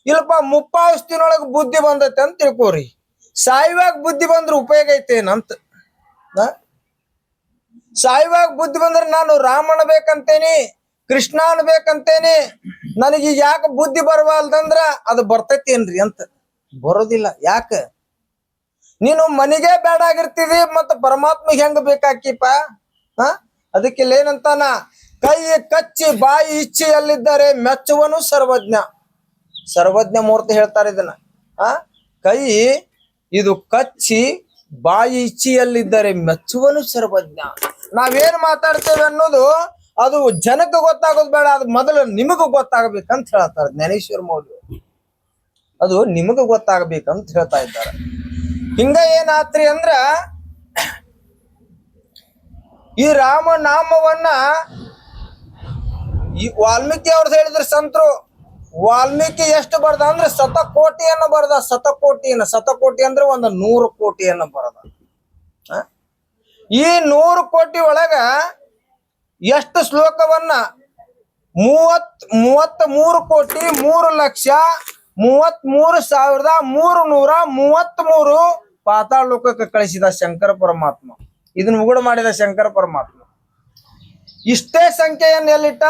ಇಲ್ಲಪ್ಪ, ಮುಪ್ಪಾವಸ್ಥಿನೊಳಗ ಬುದ್ಧಿ ಬಂದೈತೆ ಅಂತ ತಿಳ್ಕೋರಿ. ಸಾಯುವಾಗ ಬುದ್ಧಿ ಬಂದ್ರ ಉಪಯೋಗ ಐತೇನಂತ? ಸಾಯುವಾಗ ಬುದ್ಧಿ ಬಂದ್ರೆ ನಾನು ರಾಮನ ಬೇಕಂತೇನಿ ಕೃಷ್ಣ ಅನ್ಬೇಕಂತೇನಿ ನನಗೆ ಯಾಕೆ ಬುದ್ಧಿ ಬರವಲ್ದಂದ್ರ ಅದು ಬರ್ತೈತೇನ್ರಿ ಅಂತ. ಬರೋದಿಲ್ಲ. ಯಾಕ? ನೀನು ಮನೆಗೆ ಬೇಡ ಆಗಿರ್ತೀವಿ ಮತ್ತ ಪರಮಾತ್ಮಗೆ ಹೆಂಗ್ ಬೇಕಾಕಿಪ್ಪ? ಹ? ಅದಕ್ಕೆ ಏನಂತಾನ, ಕೈ ಕಚ್ಚಿ ಬಾಯಿ ಇಚ್ಛೆಯಲ್ಲಿದ್ದಾರೆ ಮೆಚ್ಚುವನು ಸರ್ವಜ್ಞ. ಸರ್ವಜ್ಞ ಮೂರ್ತಿ ಹೇಳ್ತಾರೆ ಇದನ್ನ. ಆ ಕೈ ಇದು ಕಚ್ಚಿ ಬಾಯಿ ಇಚ್ಛೆಯಲ್ಲಿದ್ದರೆ ಮೆಚ್ಚುವನು ಸರ್ವಜ್ಞ. ನಾವೇನ್ ಮಾತಾಡ್ತೇವೆ ಅನ್ನೋದು ಅದು ಜನಕ್ಕೆ ಗೊತ್ತಾಗೋದು ಬೇಡ, ಅದು ಮೊದಲು ನಿಮಗೂ ಗೊತ್ತಾಗಬೇಕಂತ ಹೇಳ್ತಾರೆ ಜ್ಞಾನೇಶ್ವರ ಮೌಲ್ಯ ಅದು ನಿಮಗೂ ಗೊತ್ತಾಗಬೇಕಂತ ಹೇಳ್ತಾ ಇದ್ದಾರೆ. ಹಿಂಗ ಏನಾತ್ರಿ ಅಂದ್ರ ಈ ರಾಮನಾಮವನ್ನ ಈ ವಾಲ್ಮೀಕಿ ಅವ್ರದ್ದು ಹೇಳಿದ್ರು ಸಂತರು, ವಾಲ್ಮೀಕಿ ಎಷ್ಟು ಬರ್ದ ಅಂದ್ರೆ ಶತಕೋಟಿಯನ್ನು ಬರ್ದ, ಶತಕೋಟಿಯನ್ನ, ಶತಕೋಟಿ ಅಂದ್ರೆ ಒಂದು ನೂರು ಕೋಟಿಯನ್ನು ಬರ್ದ? ಈ ನೂರು ಕೋಟಿ ಒಳಗ ಎಷ್ಟು ಶ್ಲೋಕವನ್ನ ಮೂವತ್ ಮೂವತ್ತ್ ಮೂರು ಕೋಟಿ, ಮೂರು ಲಕ್ಷ ಮೂವತ್ತ್ ಮೂರು ಸಾವಿರದ ಮೂರು ನೂರ ಮೂವತ್ತ್ ಮೂರು ಪಾತಾಳ ಲೋಕಕ್ಕೆ ಕಳಿಸಿದ ಶಂಕರ ಪರಮಾತ್ಮ. ಇದನ್ನ ಮುಗುಡ ಮಾಡಿದ ಶಂಕರ ಪರಮಾತ್ಮ. ಇಷ್ಟೇ ಸಂಖ್ಯೆಯನ್ನು ಎಲ್ಲಿಟ್ಟ?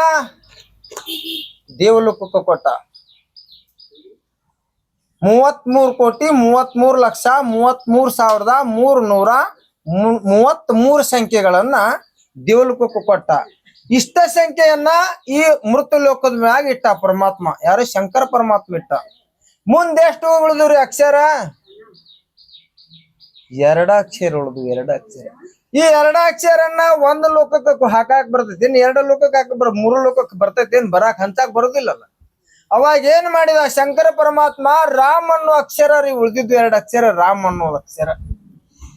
ದೇವಲೋಕಕ್ಕೆ ಕೊಟ್ಟ. ಮೂವತ್ಮೂರು ಕೋಟಿ ಮೂವತ್ಮೂರು ಲಕ್ಷ ಮೂವತ್ಮೂರು ಸಾವಿರದ ಮೂರು ನೂರ ಮೂವತ್ತ್ ಸಂಖ್ಯೆಗಳನ್ನ ದೇವಲೋಕಕ್ಕೆ ಕೊಟ್ಟ. ಇಷ್ಟ ಸಂಖ್ಯೆಯನ್ನ ಈ ಮೃತ ಲೋಕದ ಮ್ಯಾಗ ಇಟ್ಟ ಪರಮಾತ್ಮ. ಯಾರು? ಶಂಕರ ಪರಮಾತ್ಮ ಇಟ್ಟ. ಮುಂದೆ ಎಷ್ಟು ಉಳಿದ್ರಿ ಅಕ್ಷರ? ಎರಡ ಅಕ್ಷರ ಉಳಿದು ಎರಡ ಅಕ್ಷರ ಈ ಎರಡಾಕ್ಷರನ್ನ ಒಂದ್ ಲೋಕಕ್ಕೆ ಹಾಕಾಕ್ ಬರ್ತೈತಿ ಎರಡು ಲೋಕಕ್ಕೆ ಹಾಕ ಬರ, ಮೂರು ಲೋಕಕ್ಕೆ ಬರ್ತೈತಿ ಏನ್ ಬರಾಕ್ ಹಂಚಾಕ್ ಬರೋದಿಲ್ಲಲ್ಲ. ಅವಾಗ ಏನ್ ಮಾಡಿದ, ಶಂಕರ ಪರಮಾತ್ಮ ರಾಮ್ ಅನ್ನೋ ಅಕ್ಷರ ರೀ ಉಳಿದಿದ್ದು ಎರಡು ಅಕ್ಷರ, ರಾಮ್ ಅನ್ನೋ ಅಕ್ಷರ.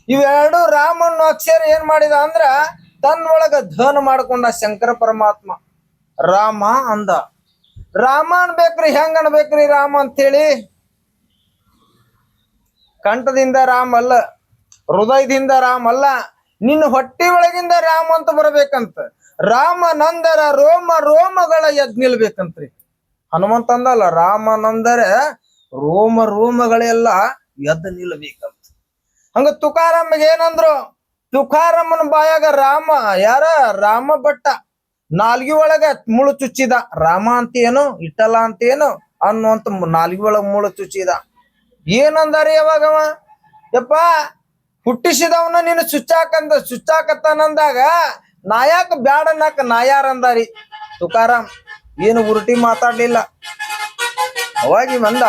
ಇವೆರಡು ರಾಮ್ ಅನ್ನೋ ಅಕ್ಷರ ಏನ್ ಮಾಡಿದ ಅಂದ್ರ ತನ್ನೊಳಗ ಧನ ಮಾಡ್ಕೊಂಡ ಶಂಕರ ಪರಮಾತ್ಮ. ರಾಮ ಅಂದ. ರಾಮ ಅನ್ಬೇಕ್ರಿ, ಹೆಂಗ್ ಅನ್ಬೇಕ್ರಿ ರಾಮ ಅಂತೇಳಿ ಕಂಠದಿಂದ ರಾಮ ಅಲ್ಲ. ಹೃದಯದಿಂದ ರಾಮ ಅಲ್ಲ, ನಿನ್ನ ಹೊಟ್ಟೆ ಒಳಗಿಂದ ರಾಮ ಅಂತ ಬರಬೇಕಂತ. ರಾಮ ನಂದರ ರೋಮ ರೋಮಗಳ ಎದ್ ನಿಲ್ಬೇಕಂತ್ರಿ. ಹನುಮಂತ ಅಂದಲ್ಲ, ರಾಮ ನಂದರ ರೋಮ ರೋಮಗಳೆಲ್ಲ ಎದ್ದು ನಿಲ್ಬೇಕಂತ. ಹಂಗ ತುಕಾರಾಮಗೆ ಏನಂದ್ರು, ತುಕಾರಾಮನ ಬಾಯಾಗ ರಾಮ, ಯಾರ? ರಾಮ ಭಟ್ಟ. ನಾಲ್ಗಿ ಒಳಗ ಮುಳು ಚುಚ್ಚಿದ. ರಾಮ ಅಂತ ಏನು ಇಟ್ಟಲ್ಲ ಅಂತ ಏನು ಅನ್ನುವಂತ ನಾಲ್ಗಿ ಒಳಗ ಮುಳು ಚುಚ್ಚಿದ. ಏನಂದಾರಿ ಯಾವಾಗವ? ಯಪ್ಪ ಹುಟ್ಟಿಸಿದವನ ನೀನು ಚುಚ್ಚಾಕಂದ ಚುಚ್ಚಾಕತ್ತಾನಂದಾಗ ನಾಯಾಕ ಬ್ಯಾಡ ಅನ್ನಕ ನಾಯಾರ ಅಂದಾರಿ. ತುಕಾರಾಮ್, ಏನು ಉರುಟಿ ಮಾತಾಡ್ಲಿಲ್ಲ. ಅವಾಗಿ ಬಂದ,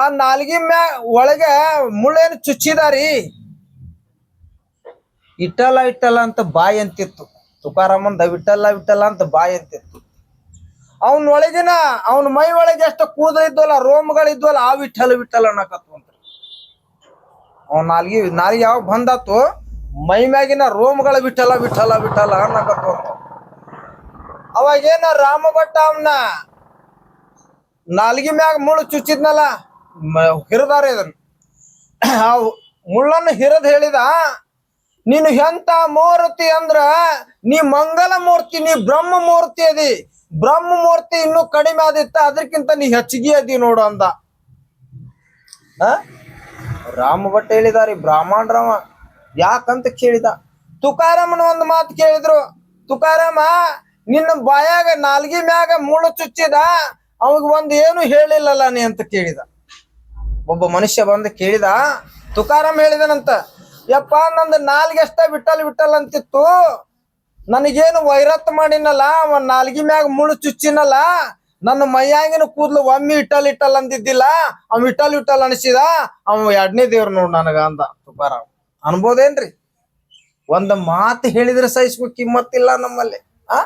ಆ ನಾಲ್ಗಿ ಮ್ಯಾ, ಒಳಗೆ ಮುಳ್ಳೇನು ಚುಚ್ಚಿದಾರಿ. ಇಟ್ಟಲ್ಲ ಇಟ್ಟಲ್ಲ ಅಂತ ಬಾಯಿ ಅಂತಿತ್ತು. ತುಕಾರಾಮಂದ ವಿಟ್ಟಲ್ಲ ವಿಟ್ಟಲ್ಲ ಅಂತ ಬಾಯಿ ಅಂತಿತ್ತು. ಅವನ ಒಳಗಿನ, ಅವನ ಮೈ ಒಳಗೆ ಎಷ್ಟು ಕೂದಲು ಇದ್ವಲ್ಲ ರೋಮ್ಗಳಿದ್ವಲ್ಲ ಆ ವಿಠಲ್ ವಿಠಲ್ ಅನ್ನಕತ್ತು ಅವ್ನ ನಾಲ್ಗಿ ನಾಲ್ಗಿ ಯಾವಾಗ ಬಂದಾತು, ಮೈ ಮ್ಯಾಗಿನ ರೋಮ್ಗಳ ಬಿಟ್ಟಲ್ಲ ಬಿಟ್ಟಲ್ಲ ಬಿಟ್ಟಲ್ಲ ಅನ್ನಕತ್ತು ಅವಾಗೇನ ರಾಮ ಭಟ್ಟ ಅವನ್ನ ನಾಲ್ಗಿ ಮ್ಯಾಗ ಮುಳ್ಳು ಚುಚ್ಚಿದ್ನಲ್ಲ ಹಿರದಾರೆ ಇದನ್ನ ಆ ಮುಳ್ಳನ್ನು ಹಿರದ್ ಹೇಳಿದ, ನೀನು ಎಂತ ಮೂರ್ತಿ ಅಂದ್ರ, ನೀ ಮಂಗಲ ಮೂರ್ತಿ, ನೀ ಬ್ರಹ್ಮ ಮೂರ್ತಿ ಅದಿ. ಬ್ರಹ್ಮ ಮೂರ್ತಿ ಇನ್ನು ಕಡಿಮೆ ಆದಿತ್ತ ಅದಕ್ಕಿಂತ ನೀ ಹೆಚ್ಚಿಗೆ ಅದಿ ನೋಡು ಅಂದ? ರಾಮ ಭಟ್ ಹೇಳಿದಾರಿ ಬ್ರಾಹ್ಮಣರವ ಯಾಕಂತ ಕೇಳಿದ? ತುಕಾರಾಮನ ಒಂದು ಮಾತು ಕೇಳಿದ್ರು. ತುಕಾರಾಮ, ನಿನ್ನ ಬಾಯಾಗ ನಾಲ್ಗಿ ಮ್ಯಾಗ ಮುಳು ಚುಚ್ಚಿದ, ಅವಾಗ ಒಂದ್ ಏನು ಹೇಳಿಲ್ಲಲ್ಲ ನೀ ಅಂತ ಕೇಳಿದ. ಒಬ್ಬ ಮನುಷ್ಯ ಬಂದು ಕೇಳಿದ, ತುಕಾರಾಮ್ ಹೇಳಿದನಂತ, ಯಪ್ಪ, ನಂದು ನಾಲ್ಗೆ ಅಷ್ಟ ಬಿಟ್ಟಲ್ ಬಿಟ್ಟಲ್ ಅಂತಿತ್ತು. ನನಗೇನು ವೈರತ್ ಮಾಡಿನಲ್ಲ, ಅವ ನಾಲ್ಗಿ ಮ್ಯಾಗ ಮುಳು ಚುಚ್ಚಿನಲ್ಲ. ನನ್ನ ಮೈಯಾಗಿನ ಕೂದ್ಲು ಒಮ್ಮೆ ಇಟ್ಟಲ್ ಇಟ್ಟಲ್ ಅಂದಿದ್ದಿಲ್ಲ, ಅವ್ ಇಟ್ಟಲ್ ಇಟ್ಟಲ್ ಅನಿಸಿದ, ಅವ ಎರಡನೇ ದೇವ್ರ ನೋಡ್ ನನಗ ಅಂದ. ತುಕಾರಾಮ್ ಅನ್ಬೋದೇನ್ರಿ? ಒಂದ್ ಮಾತು ಹೇಳಿದ್ರೆ ಸಹಿಸ್ಕೊ ಕಿಮ್ಮತ್ತಿಲ್ಲ ನಮ್ಮಲ್ಲಿ, ಆ?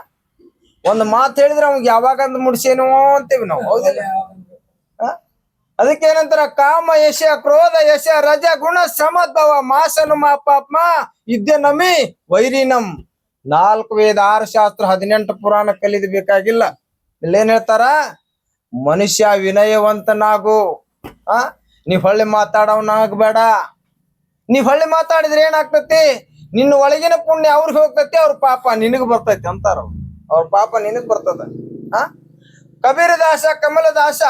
ಒಂದ್ ಮಾತು ಹೇಳಿದ್ರೆ ಅವಾಗ ಯಾವಾಗ ಅಂದ್ ಮುಡ್ಸೇನೋ ಅಂತೀವಿ ನಾವು, ಹೌದಿಲ್ಲ? ಅದಕ್ಕೆ ಏನಂತಾರ, ಕಾಮ ಯಶ ಕ್ರೋಧ ಯಶ ರಜ ಗುಣ ಸಮದ್ಭವ ಮಾಸನು ಮಾ ಪಾಪ್ಮ ಇದ್ದೆ ನಮಿ ವೈರಿನಂ. ನಾಲ್ಕು ವೇದ ಆರು ಶಾಸ್ತ್ರ ಹದಿನೆಂಟು ಪುರಾಣ ಕಲಿದ್ ಬೇಕಾಗಿಲ್ಲ. ಇಲ್ಲೇನ್ ಹೇಳ್ತಾರ? ಮನುಷ್ಯ ವಿನಯವಂತನಾಗು. ಆ? ನೀ ಹೊಳ್ಳಿ ಮಾತಾಡವನಾಗಬೇಡ ನೀ ಹೊಳ್ಳಿ ಮಾತಾಡಿದ್ರೆ ಏನಾಗ್ತತಿ? ನಿನ್ನ ಒಳಗಿನ ಪುಣ್ಯ ಅವ್ರಿಗೆ ಹೋಗ್ತತಿ, ಅವ್ರ ಪಾಪ ನಿನಗ್ ಬರ್ತೈತಿ ಅಂತಾರ ಅವ್ರು. ಪಾಪ ನಿನಗ್ ಬರ್ತದ. ಆ? ಕಬೀರದಾಸ, ಕಮಲದಾಸ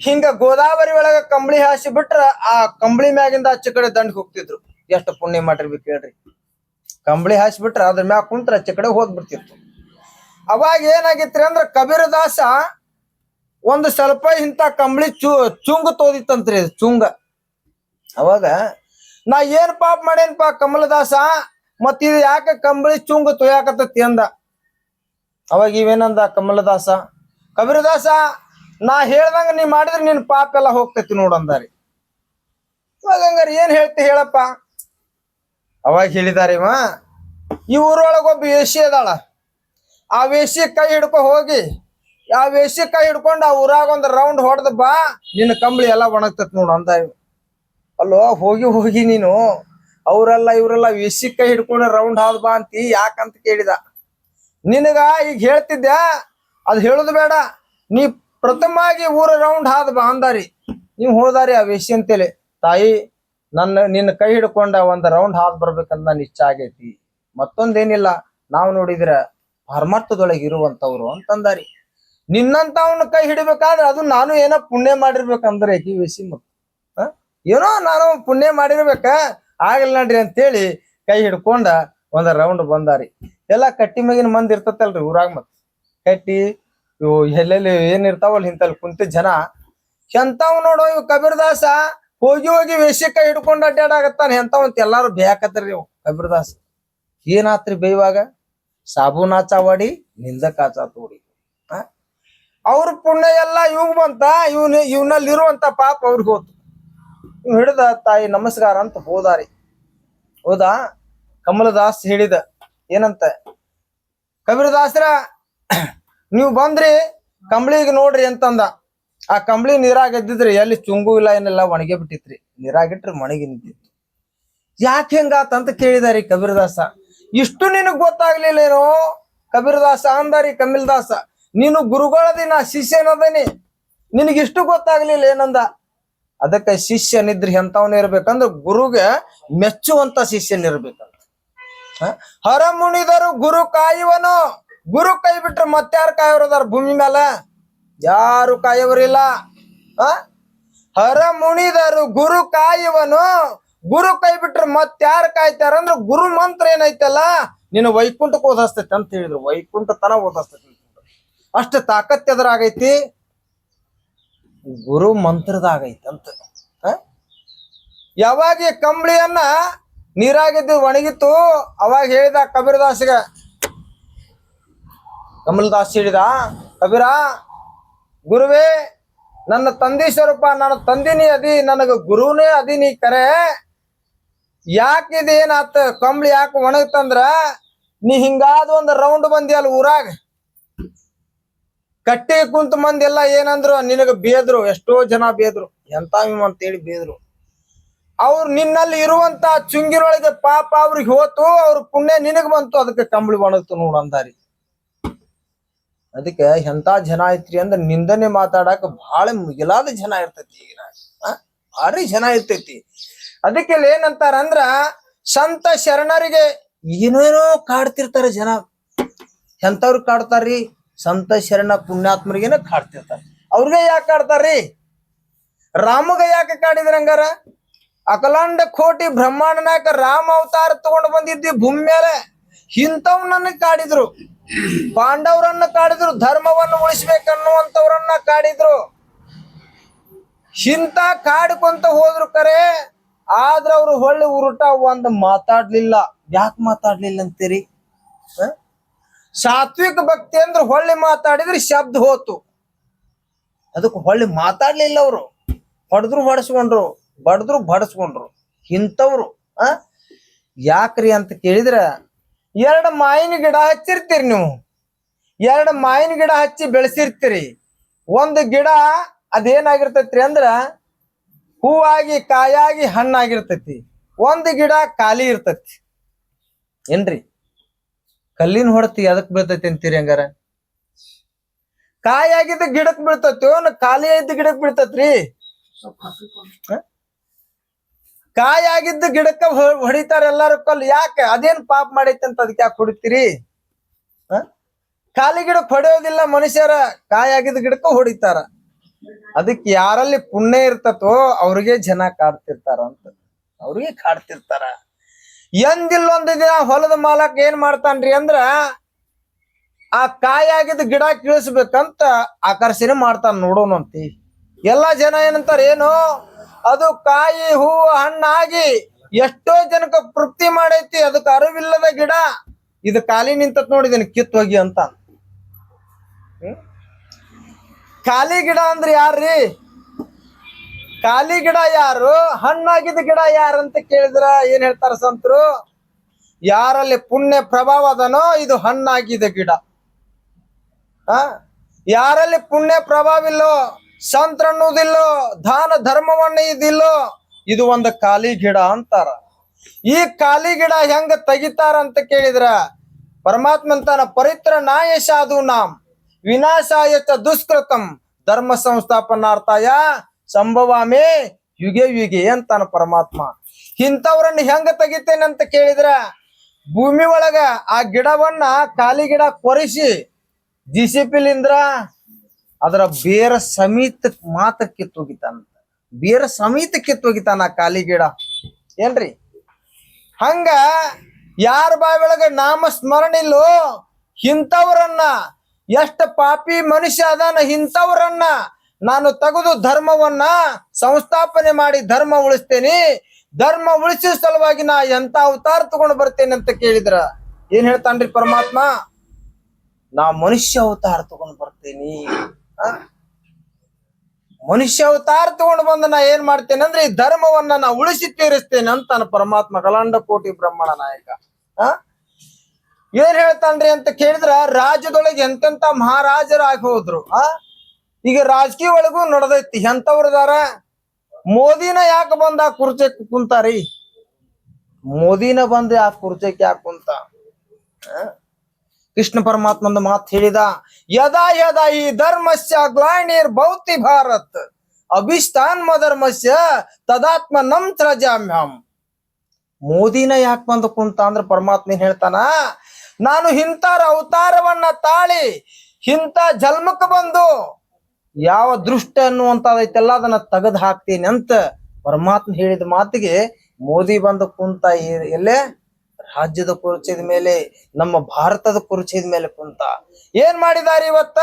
ಹಿಂಗ ಗೋದಾವರಿ ಒಳಗ ಕಂಬಳಿ ಹಾಸಿ ಬಿಟ್ರ ಆ ಕಂಬಳಿ ಮ್ಯಾಗಿಂದ ಆಚೆ ಕಡೆ ದಂಡ್ ಹೋಗ್ತಿದ್ರು. ಎಷ್ಟು ಪುಣ್ಯ ಮಾಡಿರ್ಬೇಕು ಹೇಳ್ರಿ. ಕಂಬಳಿ ಹಾಸಿ ಬಿಟ್ರ ಅದ್ರ ಮ್ಯಾಗ ಕುಂತ್ರ ಆಚೆ ಕಡೆ ಹೋದ್ ಬಿಡ್ತಿತ್ತು ಅವಾಗ ಏನಾಗಿತ್ರಿ ಅಂದ್ರ ಕಬೀರದಾಸ ಒಂದು ಸ್ವಲ್ಪ ಇಂತ ಕಂಬಳಿ ಚು, ಚುಂಗ ತೋದಿತ್ತಂತ್ರಿ ಚುಂಗ. ಅವಾಗ ನಾ ಏನ್ ಪಾಪ ಮಾಡೇನ್ಪ ಕಮಲದಾಸ ಮತ್ ಇದು ಯಾಕೆ ಕಂಬಳಿ ಚುಂಗ ತೊಯಾಕತ್ತತಿ ಅಂದ. ಅವಾಗ ಇವೇನಂದ ಕಮಲದಾಸ, ಕಬೀರದಾಸ ನಾ ಹೇಳ್ದಂಗ ನೀ ಮಾಡಿದ್ರೆ ನಿನ್ ಪಾಪ ಎಲ್ಲ ಹೋಗ್ತೈತಿ ನೋಡಂದಾರಿ ಇವಾಗ ಹಂಗಾರ ಏನ್ ಹೇಳ್ತಿ ಹೇಳಪ್ಪ. ಅವಾಗ ಹೇಳಿದಾರಿ ಇವ, ಈ ಊರೊಳಗೊಬ್ಬ ವೇಷಿ ಅದಾಳ. ಆ ವೇಷಿ ಕೈ ಹಿಡ್ಕೊ ಹೋಗಿ ಆ ವೇಷಿ ಕೈ ಹಿಡ್ಕೊಂಡು ಆ ಊರಾಗ ಒಂದ್ ರೌಂಡ್ ಹೊಡೆದ ಬಾ, ನಿನ್ನ ಕಂಬಳಿ ಎಲ್ಲ ಒಣಗ್ತತ್ ನೋಡು ಅಂದ. ಅಲ್ಲೋ, ಹೋಗಿ ಹೋಗಿ ನೀನು, ಅವರೆಲ್ಲ ಇವರೆಲ್ಲ ವೇಷಿ ಕೈ ಹಿಡ್ಕೊಂಡು ರೌಂಡ್ ಹಾದ್ ಬಾ ಅಂತಿ, ಯಾಕಂತ ಕೇಳಿದ. ನಿನಗ ಈಗ ಹೇಳ್ತಿದ್ದೆ ಅದು ಹೇಳುದು ಬೇಡ, ನೀ ಪ್ರಥಮವಾಗಿ ಊರ ರೌಂಡ್ ಹಾದ್ ಬಾ ಅಂದಾರಿ. ನೀವು ಹೋದಾರಿ ಆ ವೇಷಿ ಅಂತೇಳಿ. ತಾಯಿ, ನನ್ನ, ನಿನ್ನ ಕೈ ಹಿಡ್ಕೊಂಡ ಒಂದ್ ರೌಂಡ್ ಹಾದ್ ಬರ್ಬೇಕಂತ ಇಚ್ಛೆ ಆಗೈತಿ. ಮತ್ತೊಂದೇನಿಲ್ಲ, ನಾವು ನೋಡಿದ್ರ ಪರಮಾರ್ಥದೊಳಗೆ ಇರುವಂತವ್ರು ಅಂತಂದಾರಿ. ನಿನ್ನಂತ ಅವನ ಕೈ ಹಿಡಿಬೇಕಾದ್ರೆ ಅದು ನಾನು ಏನೋ ಪುಣ್ಯ ಮಾಡಿರ್ಬೇಕಂದ್ರೆ ಈ ವೇಷಿ ಮತ್ತು? ಏನೋ ನಾನು ಪುಣ್ಯ ಮಾಡಿರ್ಬೇಕ, ಆಗಲ್ಲ ನಡ್ರಿ ಅಂತೇಳಿ ಕೈ ಹಿಡ್ಕೊಂಡ ಒಂದ ರೌಂಡ್ ಬಂದಾರಿ. ಎಲ್ಲಾ ಕಟ್ಟಿ ಮ್ಯಾಗಿನ ಮಂದಿ ಇರ್ತತಲ್ರಿ ಊರಾಗ ಮತ್. ಕಟ್ಟಿ, ಇವು ಎಲ್ಲೆಲ್ಲಿ ಏನ್ ಇರ್ತಾವಲ್ಲ ಇಂತಲ್ಲಿ ಕುಂತ ಜನ. ಎಂತಾವ್ ನೋಡು ಇವ್ ಕಬೀರ್ದಾಸ ಹೋಗಿ ಹೋಗಿ ವೇಷ ಕೈ ಹಿಡ್ಕೊಂಡ್ ಅಡ್ಡಾಡಾಗತ್ತಾನ ಎಂತಾವಂತ ಎಲ್ಲಾರು ಬೇಯಾಕತ್ರಿ ಇವ್ ಕಬೀರ್ದಾಸ್. ಏನಾತ್ರಿ ಬೇಯುವಾಗ ಸಾಬೂನಾ ಚಾವಾಡಿ ನಿಂದ ಕಾಚಾ ತೋಡಿ? ಅವ್ರ ಪುಣ್ಯ ಎಲ್ಲ ಇವ್ ಬಂತ. ಇವ್ನ, ಇವ್ನಲ್ಲಿರುವಂತ ಪಾಪ ಅವ್ರಿಗೆ ಹೋತು. ಇವ್ ಹಿಡ್ದ ತಾಯಿ ನಮಸ್ಕಾರ ಅಂತ ಹೋದಾರಿ. ಹೋದ? ಕಮಲದಾಸ್ ಹೇಳಿದ ಏನಂತ? ಕಬೀರದಾಸ್ರ, ನೀವು ಬಂದ್ರಿ, ಕಂಬಳಿಗೆ ನೋಡ್ರಿ ಅಂತಂದ. ಆ ಕಂಬಳಿ ನೀರಾಗ ಎದ್ದಿದ್ರಿ. ಎಲ್ಲಿ ಚುಂಗು ಇಲ್ಲ, ಏನೆಲ್ಲ, ಒಣಗಿ ಬಿಟ್ಟಿತ್ರಿ. ನೀರಾಗಿಟ್ರಿ ಮಣಗಿ ನಿಂತಿತ್ತು. ಯಾಕೆ ಹೆಂಗಾತ ಅಂತ ಕೇಳಿದಾರಿ ಕಬೀರದಾಸ. ಇಷ್ಟು ನಿನಗ್ ಗೊತ್ತಾಗ್ಲಿಲ್ಲೇನೋ? ಕಬೀರದಾಸ, ಅಂದಾರಿ, ಕಮಿಲ್ದಾಸ, ನೀನು ಗುರುಗಳದಿನ ಶಿಷ್ಯನದನಿ. ನಿನಗೆ ಇಷ್ಟು ಗೊತ್ತಾಗ್ಲಿಲ್ಲ ಏನಂದ? ಅದಕ್ಕೆ ಶಿಷ್ಯನಿದ್ರೆ ಎಂತವನ ಇರ್ಬೇಕಂದ್ರ ಗುರುಗೆ ಮೆಚ್ಚುವಂತ ಶಿಷ್ಯನಿರ್ಬೇಕಂತ? ಹರ ಮುನಿದರು ಗುರು ಕಾಯುವನು. ಗುರು ಕೈ ಬಿಟ್ರೆ ಮತ್ತಾರು ಕಾಯೋರದಾರ ಭೂಮಿ ಮೇಲೆ ಯಾರು ಕಾಯೋರಿಲ್ಲ. ಹರ ಮುನಿದರು ಗುರು ಕಾಯುವನು. ಗುರು ಕೈ ಬಿಟ್ರೆ ಮತ್ತಾರು ಕಾಯ್ತಾರ ಅಂದ್ರ ಗುರು ಮಂತ್ರ ಏನೈತಲ್ಲ? ನಿನ್ನ ವೈಕುಂಠಕ್ಕೆ ಓದಿಸ್ತೈತಿ ಅಂತ ಹೇಳಿದ್ರು. ವೈಕುಂಠ ತನ ಓದಿಸ್ತೈತಿ ಅಷ್ಟ ತಾಕತ್ ಎದುರಾಗೈತಿ. ಗುರು ಮಂತ್ರದಾಗೈತಿ ಅಂತ. ಆ? ಯಾವಾಗ ಕಂಬಳಿಯನ್ನ ನೀರಾಗಿದ್ದು ಒಣಗಿತ್ತು, ಅವಾಗ ಹೇಳಿದ ಕಬೀರದಾಸಿಗೆ. ಕಮಲದಾಸ್ ಹೇಳಿದ, ಕಬೀರ, ಗುರುವೇ, ನನ್ನ ತಂದೆ ಸ್ವರೂಪ, ನನ್ನ ತಂದಿನಿ ಅದಿ, ನನಗ ಗುರುನೇ ಅದಿನಿ ಕರೆ. ಯಾಕೆ ಇದೇನಾತ ಕಂಬಳಿ ಯಾಕೆ ಒಣಗತ್ತಂದ್ರ ನೀ ಹಿಂಗಾದ ಒಂದ್ ರೌಂಡ್ ಬಂದಿ ಅಲ್ಲಿ ಊರಾಗ? ಕಟ್ಟಿ ಕುಂತ ಎಲ್ಲ ಏನಂದ್ರು, ನಿನಗ ಬೇದ್ರು, ಎಷ್ಟೋ ಜನ ಬೇದ್ರು. ಎಂತ ಅಂತ ಅಂತೇಳಿ ಬೇದ್ರು. ಅವ್ರು ನಿನ್ನಲ್ಲಿ ಇರುವಂತ ಚುಂಗಿರೊಳಗೆ ಪಾಪ ಅವ್ರಿಗೆ ಹೋತು, ಅವ್ರ ಪುಣ್ಯ ನಿನಗ್ ಬಂತು, ಅದಕ್ಕೆ ಕಂಬಳಿ ಒಣಗ್ತು ನೋಡು ಅಂದಾರಿ. ಅದಕ್ಕೆ ಎಂತ ಜನ ಐತ್ರಿ ಅಂದ್ರ ನಿಂದನೆ ಮಾತಾಡಾಕ ಬಹಳ ಮುಗಿಲಾದ ಜನ ಇರ್ತೈತಿ ಈಗ? ಭಾರಿ ಜನ ಇರ್ತೈತಿ. ಅದಕ್ಕೆ ಇಲ್ಲಿ ಏನಂತಾರ ಅಂದ್ರ ಸಂತ ಶರಣರಿಗೆ ಏನೇನೋ ಕಾಡ್ತಿರ್ತಾರ ಜನ. ಎಂತವ್ರು ಕಾಡ್ತಾರ್ರಿ? ಸಂತ ಶರಣ ಪುಣ್ಯಾತ್ಮರಿಗೆನ ಕಾಡ್ತಿರ್ತಾರ. ಅವ್ರಿಗೆ ಯಾಕೆ ಕಾಡ್ತಾರ್ರಿ? ರಾಮಗ ಯಾಕೆ ಕಾಡಿದ್ರ ಹಂಗಾರ? ಅಕಲಾಂಡ ಕೋಟಿ ಬ್ರಹ್ಮಾಂಡ ನಾಯಕ ರಾಮ ಅವತಾರ ತಗೊಂಡು ಬಂದಿದ್ದಿ ಭೂಮಿ ಮೇಲೆ ಇಂಥವ್ನನ್ನ ಕಾಡಿದ್ರು. ಪಾಂಡವರನ್ನ ಕಾಡಿದ್ರು, ಧರ್ಮವನ್ನು ಉಳಿಸ್ಬೇಕನ್ನುವಂತವ್ರನ್ನ ಕಾಡಿದ್ರು. ಇಂಥ ಕಾಡ್ಕೊಂತ ಹೋದ್ರು ಕರೆ ಆದ್ರ ಅವ್ರು ಹೊಳ್ಳಿ ಉರುಟ ಒಂದ್ ಮಾತಾಡ್ಲಿಲ್ಲ. ಯಾಕೆ ಮಾತಾಡ್ಲಿಲ್ಲ ಅಂತೀರಿ? ಸಾತ್ವಿಕ ಭಕ್ತಿ ಅಂದ್ರೆ ಹೊಳ್ಳಿ ಮಾತಾಡಿದ್ರೆ ಶಬ್ದ ಹೋತು. ಅದಕ್ಕೆ ಹೊಳ್ಳಿ ಮಾತಾಡ್ಲಿಲ್ಲ ಅವರು. ಹೊಡೆದ್ರು ಹೊಡೆಸ್ಕೊಂಡ್ರು, ಬಡದ್ರು ಬಡಸ್ಕೊಂಡ್ರು. ಇಂಥವ್ರು ಆ ಯಾಕ್ರಿ ಅಂತ ಕೇಳಿದ್ರ ಎರಡು ಮಾಯಿನ ಗಿಡ ಹಚ್ಚಿರ್ತೀರಿ ನೀವು. ಎರಡು ಮಾಯಿನ ಗಿಡ ಹಚ್ಚಿ ಬೆಳೆಸಿರ್ತೀರಿ. ಒಂದು ಗಿಡ ಅದೇನಾಗಿರ್ತೈತ್ರಿ ಅಂದ್ರ ಹೂವಾಗಿ, ಕಾಯಾಗಿ ಹಣ್ಣಾಗಿರ್ತೈತಿ. ಒಂದು ಗಿಡ ಖಾಲಿ ಇರ್ತೈತಿ. ಏನ್ರಿ? ಕಲ್ಲಿನ ಹೊಡತಿ ಅದಕ್ ಬೀಳ್ತೈತಿ ಅಂತೀರಿ ಹಂಗಾರ? ಕಾಯಾಗಿದ್ದ ಗಿಡಕ್ ಬೀಳ್ತೈತಿ ಖಾಲಿ ಇದ್ದ ಗಿಡಕ್ ಬೀಳ್ತೈತ್ರಿ? ಕಾಯಾಗಿದ್ದ ಗಿಡಕ್ಕ ಹೊಡಿತಾರ ಎಲ್ಲಾರು ಕಲ್ಲು, ಯಾಕೆ? ಅದೇನ್ ಪಾಪ ಮಾಡೈತಿ ಅಂತ ಅದಕ್ಕೆ ಯಾಕೆ ಹೊಡಿತೀರಿ? ಖಾಲಿ ಗಿಡಕ್ ಹೊಡೆಯೋದಿಲ್ಲ ಮನುಷ್ಯರ, ಕಾಯಾಗಿದ್ದ ಗಿಡಕ್ಕ ಹೊಡಿತಾರ. ಅದಕ್ಕೆ ಯಾರಲ್ಲಿ ಪುಣ್ಯ ಇರ್ತತೋ ಅವ್ರಿಗೆ ಜನ ಕಾಡ್ತಿರ್ತಾರ ಅಂತ. ಅವ್ರಿಗೆ ಕಾಡ್ತಿರ್ತಾರ. ಎಂದಿಲ್ಲೊಂದು ದಿನ ಹೊಲದ ಮಾಲಕ್ ಏನ್ ಮಾಡ್ತಾನ್ರಿ ಅಂದ್ರ ಆ ಕಾಯಾಗಿದ್ದ ಗಿಡ ಕೀಳಿಸ್ಬೇಕಂತ ಆಕರ್ಷಣೆ ಮಾಡ್ತಾನ ನೋಡೋಣ ಅಂತಿ ಎಲ್ಲಾ ಜನ ಏನಂತಾರ, ಏನು? ಅದು ಕಾಯಿ ಹೂ ಹಣ್ಣಾಗಿ ಎಷ್ಟೋ ಜನಕ್ಕೆ ತೃಪ್ತಿ ಮಾಡೈತಿ ಅದಕ್ಕೆ ಅರಿವಿಲ್ಲದ ಗಿಡ. ಇದು ಖಾಲಿ ನಿಂತತ್ ನೋಡಿದೀನಿ ಕಿತ್ ಹೋಗಿ ಅಂತ ಹ್ಮ್? ಖಾಲಿ ಗಿಡ ಅಂದ್ರೆ ಯಾರ್ರಿ? ಖಾಲಿ ಗಿಡ ಯಾರು? ಹಣ್ಣಾಗಿದ್ದ ಗಿಡ ಯಾರಂತ ಕೇಳಿದ್ರ ಏನ್ ಹೇಳ್ತಾರ ಸಂತರು? ಯಾರಲ್ಲಿ ಪುಣ್ಯ ಪ್ರಭಾವ ಅದನೋ ಇದು ಹಣ್ಣಾಗಿದೆ ಗಿಡ. ಆ? ಯಾರಲ್ಲಿ ಪುಣ್ಯ ಪ್ರಭಾವ ಇಲ್ಲೋ, ಸಂತ್ರ ಅನ್ನೋದಿಲ್ಲೋ, ದಾನ ಧರ್ಮವನ್ನ ಇದಿಲ್ಲೋ, ಇದು ಒಂದು ಖಾಲಿ ಗಿಡ ಅಂತಾರ. ಈ ಖಾಲಿ ಗಿಡ ಹೆಂಗ ತೆಗಿತಾರ ಅಂತ ಕೇಳಿದ್ರ? ಪರಮಾತ್ಮಂತನ ಪರಿತ್ರ ನಾಯ ಸಾಧು ನಾಮ್. ವಿನಾಶಾಯ ಚ ದುಷ್ಕೃತಂ ಧರ್ಮ ಸಂಸ್ಥಾಪನಾರ್ಥಾಯ ಸಂಭವಾಮೆ ಯುಗೆ ಯುಗೆ ಅಂತಾನ ಪರಮಾತ್ಮ. ಇಂಥವ್ರನ್ನ ಹೆಂಗ ತೆಗಿತೇನೆ ಅಂತ ಕೇಳಿದ್ರ ಭೂಮಿ ಒಳಗ ಆ ಗಿಡವನ್ನ ಖಾಲಿ ಗಿಡ ಕೊರಿಸಿ ಜಿಸಿಪಿಲಿಂದ್ರ ಅದರ ಬೇರ ಸಮೇತ ಮಾತ್ರ ಕಿತ್ತೋಗಿತಾನ ಬೇರ ಸಮೇತ ಕಿತ್ತೋಗಿತಾನ ಆ ಖಾಲಿ ಗಿಡ. ಏನ್ರಿ? ಹಂಗ ಯಾರ ಬಾಯಿ ಒಳಗ ನಾಮ ಸ್ಮರಣೆ ಇಲ್ಲೋ ಇಂಥವ್ರನ್ನ ಎಷ್ಟ ಪಾಪಿ ಮನುಷ್ಯ ಅದಾನ ಇಂಥವ್ರನ್ನ? ನಾನು ತೆಗೆದು ಧರ್ಮವನ್ನ ಸಂಸ್ಥಾಪನೆ ಮಾಡಿ ಧರ್ಮ ಉಳಿಸ್ತೇನೆ. ಧರ್ಮ ಉಳಿಸಿದ ಸಲುವಾಗಿ ನಾ ಎಂತ ಅವತಾರ ತಗೊಂಡು ಬರ್ತೇನೆ ಅಂತ ಕೇಳಿದ್ರ? ಏನ್ ಹೇಳ್ತಾನ್ರಿ ಪರಮಾತ್ಮ? ನಾ ಮನುಷ್ಯ ಅವತಾರ ತಗೊಂಡು ಬರ್ತೇನಿ? ಮನುಷ್ಯ ಅವತಾರ ತಗೊಂಡು ಬಂದ ನಾ ಏನ್ ಮಾಡ್ತೇನೆ ಅಂದ್ರೆ ಈ ಧರ್ಮವನ್ನ ನಾ ಉಳಿಸಿ ತೀರಿಸ್ತೇನೆ ಅಂತಾನ ಪರಮಾತ್ಮ ಕಲಾಂಡ ಕೋಟಿ ಬ್ರಹ್ಮಣ ನಾಯಕ. ಆ? ಏನ್ ಹೇಳ್ತಾನ್ರಿ ಅಂತ ಕೇಳಿದ್ರ ರಾಜ್ಯದೊಳಗೆ ಎಂತೆಂತ ಮಹಾರಾಜರಾಗಿ ಹೋದ್ರು, ಆ? ಈಗ ರಾಜಕೀಯ ಒಳಗೂ ನಡೆದೈತಿ ಎಂತವ್ರದಾರ ಮೋದಿನ ಯಾಕೆ ಬಂದ ಆ ಕುರ್ಚಕ್ಕೆ ಕುಂತಾರಿ? ಮೋದಿನ ಬಂದು ಆ ಕುರ್ಚಕ್ಕೆ ಯಾಕೆ ಕುಂತ? ಕೃಷ್ಣ ಪರಮಾತ್ಮಂದು ಮಾತು ಹೇಳಿದ, ಯದಾ ಯದಾ ಈ ಧರ್ಮಸ್ಯ ಗ್ಲಾಣಿರ್ ಭೌತಿ ಭಾರತ್ ಅಭಿಷ್ಠಾನ್ ಮಧರ್ಮಸ್ಯ ತದಾತ್ಮ ನಂ ತ್ರಜಾಮ್ಯಂ. ಮೋದಿನ ಯಾಕೆ ಬಂದು ಕುಂತ ಅಂದ್ರೆ ಪರಮಾತ್ಮ ಏನ್ ಹೇಳ್ತಾನ ನಾನು ಇಂಥರ ಅವತಾರವನ್ನ ತಾಳಿ ಇಂಥ ಜನ್ಮಕ್ಕೆ ಬಂದು ಯಾವ ದೃಷ್ಟ ಅನ್ನುವಂಥದ್ದೈತೆಲ್ಲ ಅದನ್ನ ತೆಗೆದು ಹಾಕ್ತೀನಿ ಅಂತ ಪರಮಾತ್ಮ ಹೇಳಿದ ಮಾತಿಗೆ ಮೋದಿ ಬಂದು ಕುಂತ ಎಲ್ಲೇ ರಾಜ್ಯದ ಕುರ್ಚಿದ ಮೇಲೆ, ನಮ್ಮ ಭಾರತದ ಕುರ್ಚಿದ ಮೇಲೆ ಕುಂತ. ಏನ್ ಮಾಡಿದಾರೆ ಇವತ್ತ?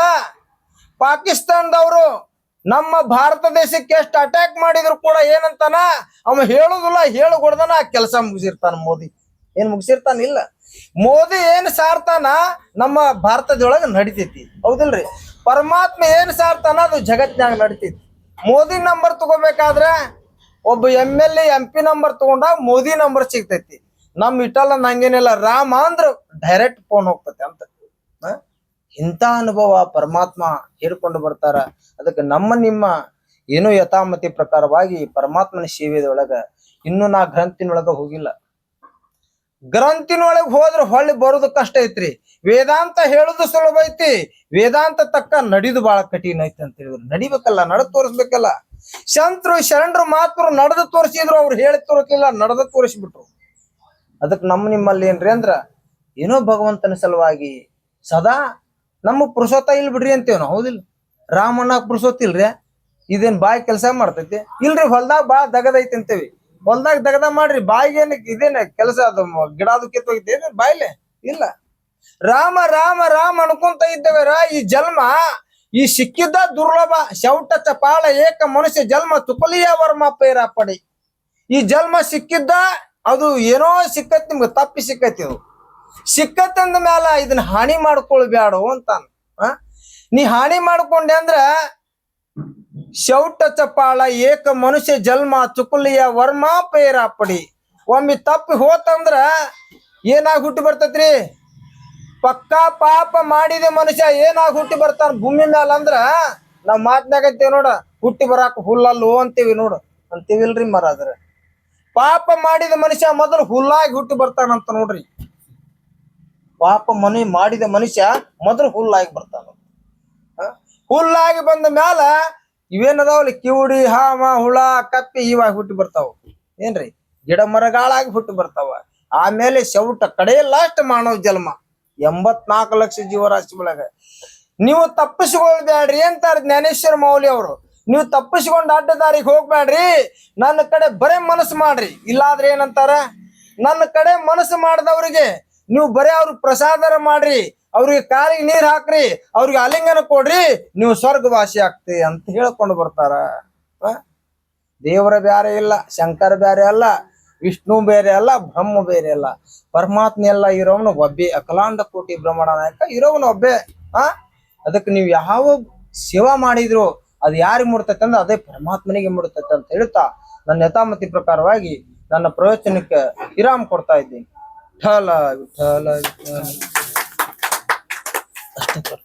ಪಾಕಿಸ್ತಾನದವರು ನಮ್ಮ ಭಾರತ ದೇಶಕ್ಕೆ ಎಷ್ಟು ಅಟ್ಯಾಕ್ ಮಾಡಿದ್ರು ಕೂಡ ಏನಂತಾನ? ಅವ ಹೇಳುದಿಲ್ಲ ಹೇಳು ಆ ಕೆಲಸ ಮುಗಿಸಿರ್ತಾನ ಮೋದಿ. ಏನ್ ಮುಗಿಸಿರ್ತಾನ ಇಲ್ಲ. ಮೋದಿ ಏನ್ ಸಾರ್ತಾನ ನಮ್ಮ ಭಾರತದೊಳಗ ನಡಿತೈತಿ. ಹೌದಿಲ್ರಿ? ಪರಮಾತ್ಮ ಏನ್ ಸಾರ್ತಾನ ಅದು ಜಗತ್ನಾಗ ನಡಿತೈತಿ. ಮೋದಿ ನಂಬರ್ ತಗೋಬೇಕಾದ್ರೆ ಒಬ್ಬ M L M P number ತಗೊಂಡ ಮೋದಿ ನಂಬರ್ ಸಿಗ್ತೈತಿ. ನಮ್ ಇಟಲ್ಲ ನಂಗೇನಿಲ್ಲ, ರಾಮ ಅಂದ್ರ ಡೈರೆಕ್ಟ್ ಫೋನ್ ಹೋಗ್ತೈತಿ ಅಂತ. ಇಂಥ ಅನುಭವ ಪರಮಾತ್ಮ ಹೇಳ್ಕೊಂಡು ಬರ್ತಾರ. ಅದಕ್ಕೆ ನಮ್ಮ ನಿಮ್ಮ ಏನೋ ಯಥಾಮತಿ ಪ್ರಕಾರವಾಗಿ ಪರಮಾತ್ಮನ ಸೇವೆದೊಳಗ ಇನ್ನು ನಾ ಗ್ರಂಥಿನೊಳಗ ಹೋಗಿಲ್ಲ. ಗ್ರಂಥಿನೊಳಗೆ ಹೋದ್ರೆ ಹೊಳ್ಳಿ ಬರೋದು ಕಷ್ಟ ಐತ್ರಿ. ವೇದಾಂತ ಹೇಳುದು ಸುಲಭ ಐತಿ. ವೇದಾಂತ ತಕ್ಕ ನಡೆದು ಬಹಳ ಕಠಿಣ ಐತಿ ಅಂತ ಹೇಳಿದ್ರು. ನಡಿಬೇಕಲ್ಲ, ನಡೆದು ತೋರಿಸ್ಬೇಕಲ್ಲ. ಶಂತ್ರು, ಶರಣರು ಮಾತ್ರ ನಡೆದು ತೋರಿಸಿದ್ರು ಅವ್ರು ಹೇಳಿ ತೋರಿಸ್ಲಿಲ್ಲ ನಡೆದು ತೋರಿಸ್ಬಿಟ್ರು. ಅದಕ್ಕೆ ನಮ್ಮ ನಿಮ್ಮಲ್ಲಿ ಏನ್ರಿ ಅಂದ್ರ, ಏನೋ ಭಗವಂತನ ಸಲುವಾಗಿ ಸದಾ ನಮ್ಮ ಪುರುಷೋತ್ತ ಇಲ್ ಬಿಡ್ರಿ ಅಂತೇವ್ ನಾವು, ಹೌದಿಲ್ಲ? ರಾಮಣ್ಣ ಪುರುಷೋತ್ತ ಇಲ್ರಿ? ಇದೇನ್ ಬಾಯಿ ಕೆಲಸ ಮಾಡ್ತೈತಿ? ಇಲ್ರಿ ಹೊಲ್ದಾಗ ಬಾಳ ದಗದೈತಿ ಅಂತೇವಿ. ಹೊಲ್ದಾಗ ದಗದ ಮಾಡ್ರಿ, ಬಾಯಿಗೆ ಇದೇನೆ ಕೆಲಸ ಅದು, ಗಿಡ ಅದು ಕಿತ್ತೋಗಿತ್ತು ಏನ್ ಬಾಯ್ಲೆ? ಇಲ್ಲ. ರಾಮ ರಾಮ ರಾಮ ಅನ್ಕೊಂತ ಇದ್ದೇವರ ಈ ಜನ್ಮ, ಈ ಸಿಕ್ಕಿದ್ದ ದುರ್ಲಭ, ಶೌಟ ಚಪಾಳ ಏಕ ಮನುಷ್ಯ ಜನ್ಮ ತುಪಲಿಯ ವರ್ಮ ಪೇರ ಪಡಿ. ಈ ಜನ್ಮ ಸಿಕ್ಕಿದ್ದ, ಅದು ಏನೋ ಸಿಕ್ಕತ್, ನಿಮ್ಗೆ ತಪ್ಪಿ ಸಿಕ್ಕತ್ತಿ ಅದು. ಸಿಕ್ಕತ್ತಂದ ಮ್ಯಾಲ ಇದನ್ನ ಹಾನಿ ಮಾಡ್ಕೊಳ್ಬ್ಯಾಡು ಅಂತಾನ? ನೀ ಹಾನಿ ಮಾಡ್ಕೊಂಡೆ ಅಂದ್ರ ಶೌಟ ಚಪಾಳ ಏಕ ಮನುಷ್ಯ ಜನ್ಮ ಚುಕುಲಿಯ ವರ್ಮ ಪೇರ ಪಡಿ. ಒಮ್ಮೆ ತಪ್ಪಿ ಹೋತಂದ್ರ ಏನಾಗಿ ಹುಟ್ಟಿ ಬರ್ತೈತ್ರಿ? ಪಕ್ಕಾ ಪಾಪ ಮಾಡಿದ ಮನುಷ್ಯ ಏನಾಗಿ ಹುಟ್ಟಿ ಬರ್ತಾನ ಭೂಮಿ ಮ್ಯಾಲ ಅಂದ್ರ ನಾವ್ ಮಾತ್ನಾಗಂತೇವ್ ನೋಡ, ಹುಟ್ಟಿ ಬರಾಕ ಹುಲ್ಲಲ್ಲೋ ಅಂತೀವಿ ನೋಡು. ಅಂತೀವಿಲ್ರಿ ಮರಾದ್ರ. ಪಾಪ ಮಾಡಿದ ಮನುಷ್ಯ ಮೊದಲು ಹುಲ್ಲಾಗಿ ಹುಟ್ಟಿ ಬರ್ತಾನಂತ ನೋಡ್ರಿ. ಪಾಪ ಮನಿ ಮಾಡಿದ ಮನುಷ್ಯ ಮೊದಲು ಹುಲ್ಲಾಗಿ ಬರ್ತಾನ? ಹುಲ್ಲಾಗಿ ಬಂದ ಮ್ಯಾಲ ಇವೇನದಾವಲ್ಲ ಕಿವುಡಿ, ಹಾಮ, ಹುಳ ಕಪ್ಪಿ ಇವಾಗ ಹುಟ್ಟಿ ಬರ್ತಾವ. ಏನ್ರಿ? ಗಿಡ ಮರಗಳಾಗಿ ಹುಟ್ಟಿ ಬರ್ತಾವ. ಆಮೇಲೆ ಶೌಟ ಕಡೆ ಲಾಸ್ಟ್ ಮಾನವ ಜನ್ಮ. ಎಂಬತ್ನಾಲ್ಕು ಲಕ್ಷ ಜೀವರಾಶಿ ಒಳಗ. ನೀವು ತಪ್ಪಿಸಿಕೊಳ್ಬೇಡ್ರಿ ಅಂತಾರ ಜ್ಞಾನೇಶ್ವರ ಮೌಲಿ ಅವರು. ನೀವು ತಪ್ಪಿಸ್ಕೊಂಡು ಅಡ್ಡ ದಾರಿಗೆ ಹೋಗ್ಬೇಡ್ರಿ. ನನ್ನ ಕಡೆ ಬರೇ ಮನಸ್ಸು ಮಾಡ್ರಿ. ಇಲ್ಲಾದ್ರೆ ಏನಂತಾರ? ನನ್ನ ಕಡೆ ಮನಸ್ಸು ಮಾಡ್ದವ್ರಿಗೆ ನೀವು ಬರೇ ಅವ್ರಿಗೆ ಪ್ರಸಾದರ ಮಾಡ್ರಿ. ಅವ್ರಿಗೆ ಕಾಲಿಗೆ ನೀರ್ ಹಾಕ್ರಿ, ಅವ್ರಿಗೆ ಅಲಿಂಗನ ಕೊಡ್ರಿ, ನೀವು ಸ್ವರ್ಗವಾಸಿ ಆಗ್ತಿ ಅಂತ ಹೇಳ್ಕೊಂಡು ಬರ್ತಾರ? ದೇವರ ಬ್ಯಾರೆ ಇಲ್ಲ, ಶಂಕರ ಬ್ಯಾರೆ ಅಲ್ಲ, ವಿಷ್ಣು ಬೇರೆ ಅಲ್ಲ, ಬ್ರಹ್ಮ ಬೇರೆ ಅಲ್ಲ. ಪರಮಾತ್ಮ ಎಲ್ಲ ಇರೋವನು ಒಬ್ಬೆ ಅಕಲಾಂಡ ಕೋಟಿ ಬ್ರಹ್ಮಣ ನಾಯಕ ಇರೋವನು ಒಬ್ಬೆ, ಆ. ಅದಕ್ಕೆ ನೀವು ಯಾವ ಸೇವಾ ಮಾಡಿದ್ರು, ಅದು ಯಾರಿಗೆ ಮುಡ್ತೈತೆ ಅಂದ್ರೆ ಅದೇ ಪರಮಾತ್ಮನಿಗೆ ಮುಡ್ತೈತೆ ಅಂತ ಹೇಳ್ತಾ ನನ್ನ ಯಥಾಮತಿ ಪ್ರಕಾರವಾಗಿ ನನ್ನ ಪ್ರವಚನಕ್ಕೆ ವಿರಾಮ ಕೊಡ್ತಾ ಇದ್ದೀನಿ. ಠಲ ವಿಠಲ. ಅಷ್ಟೇ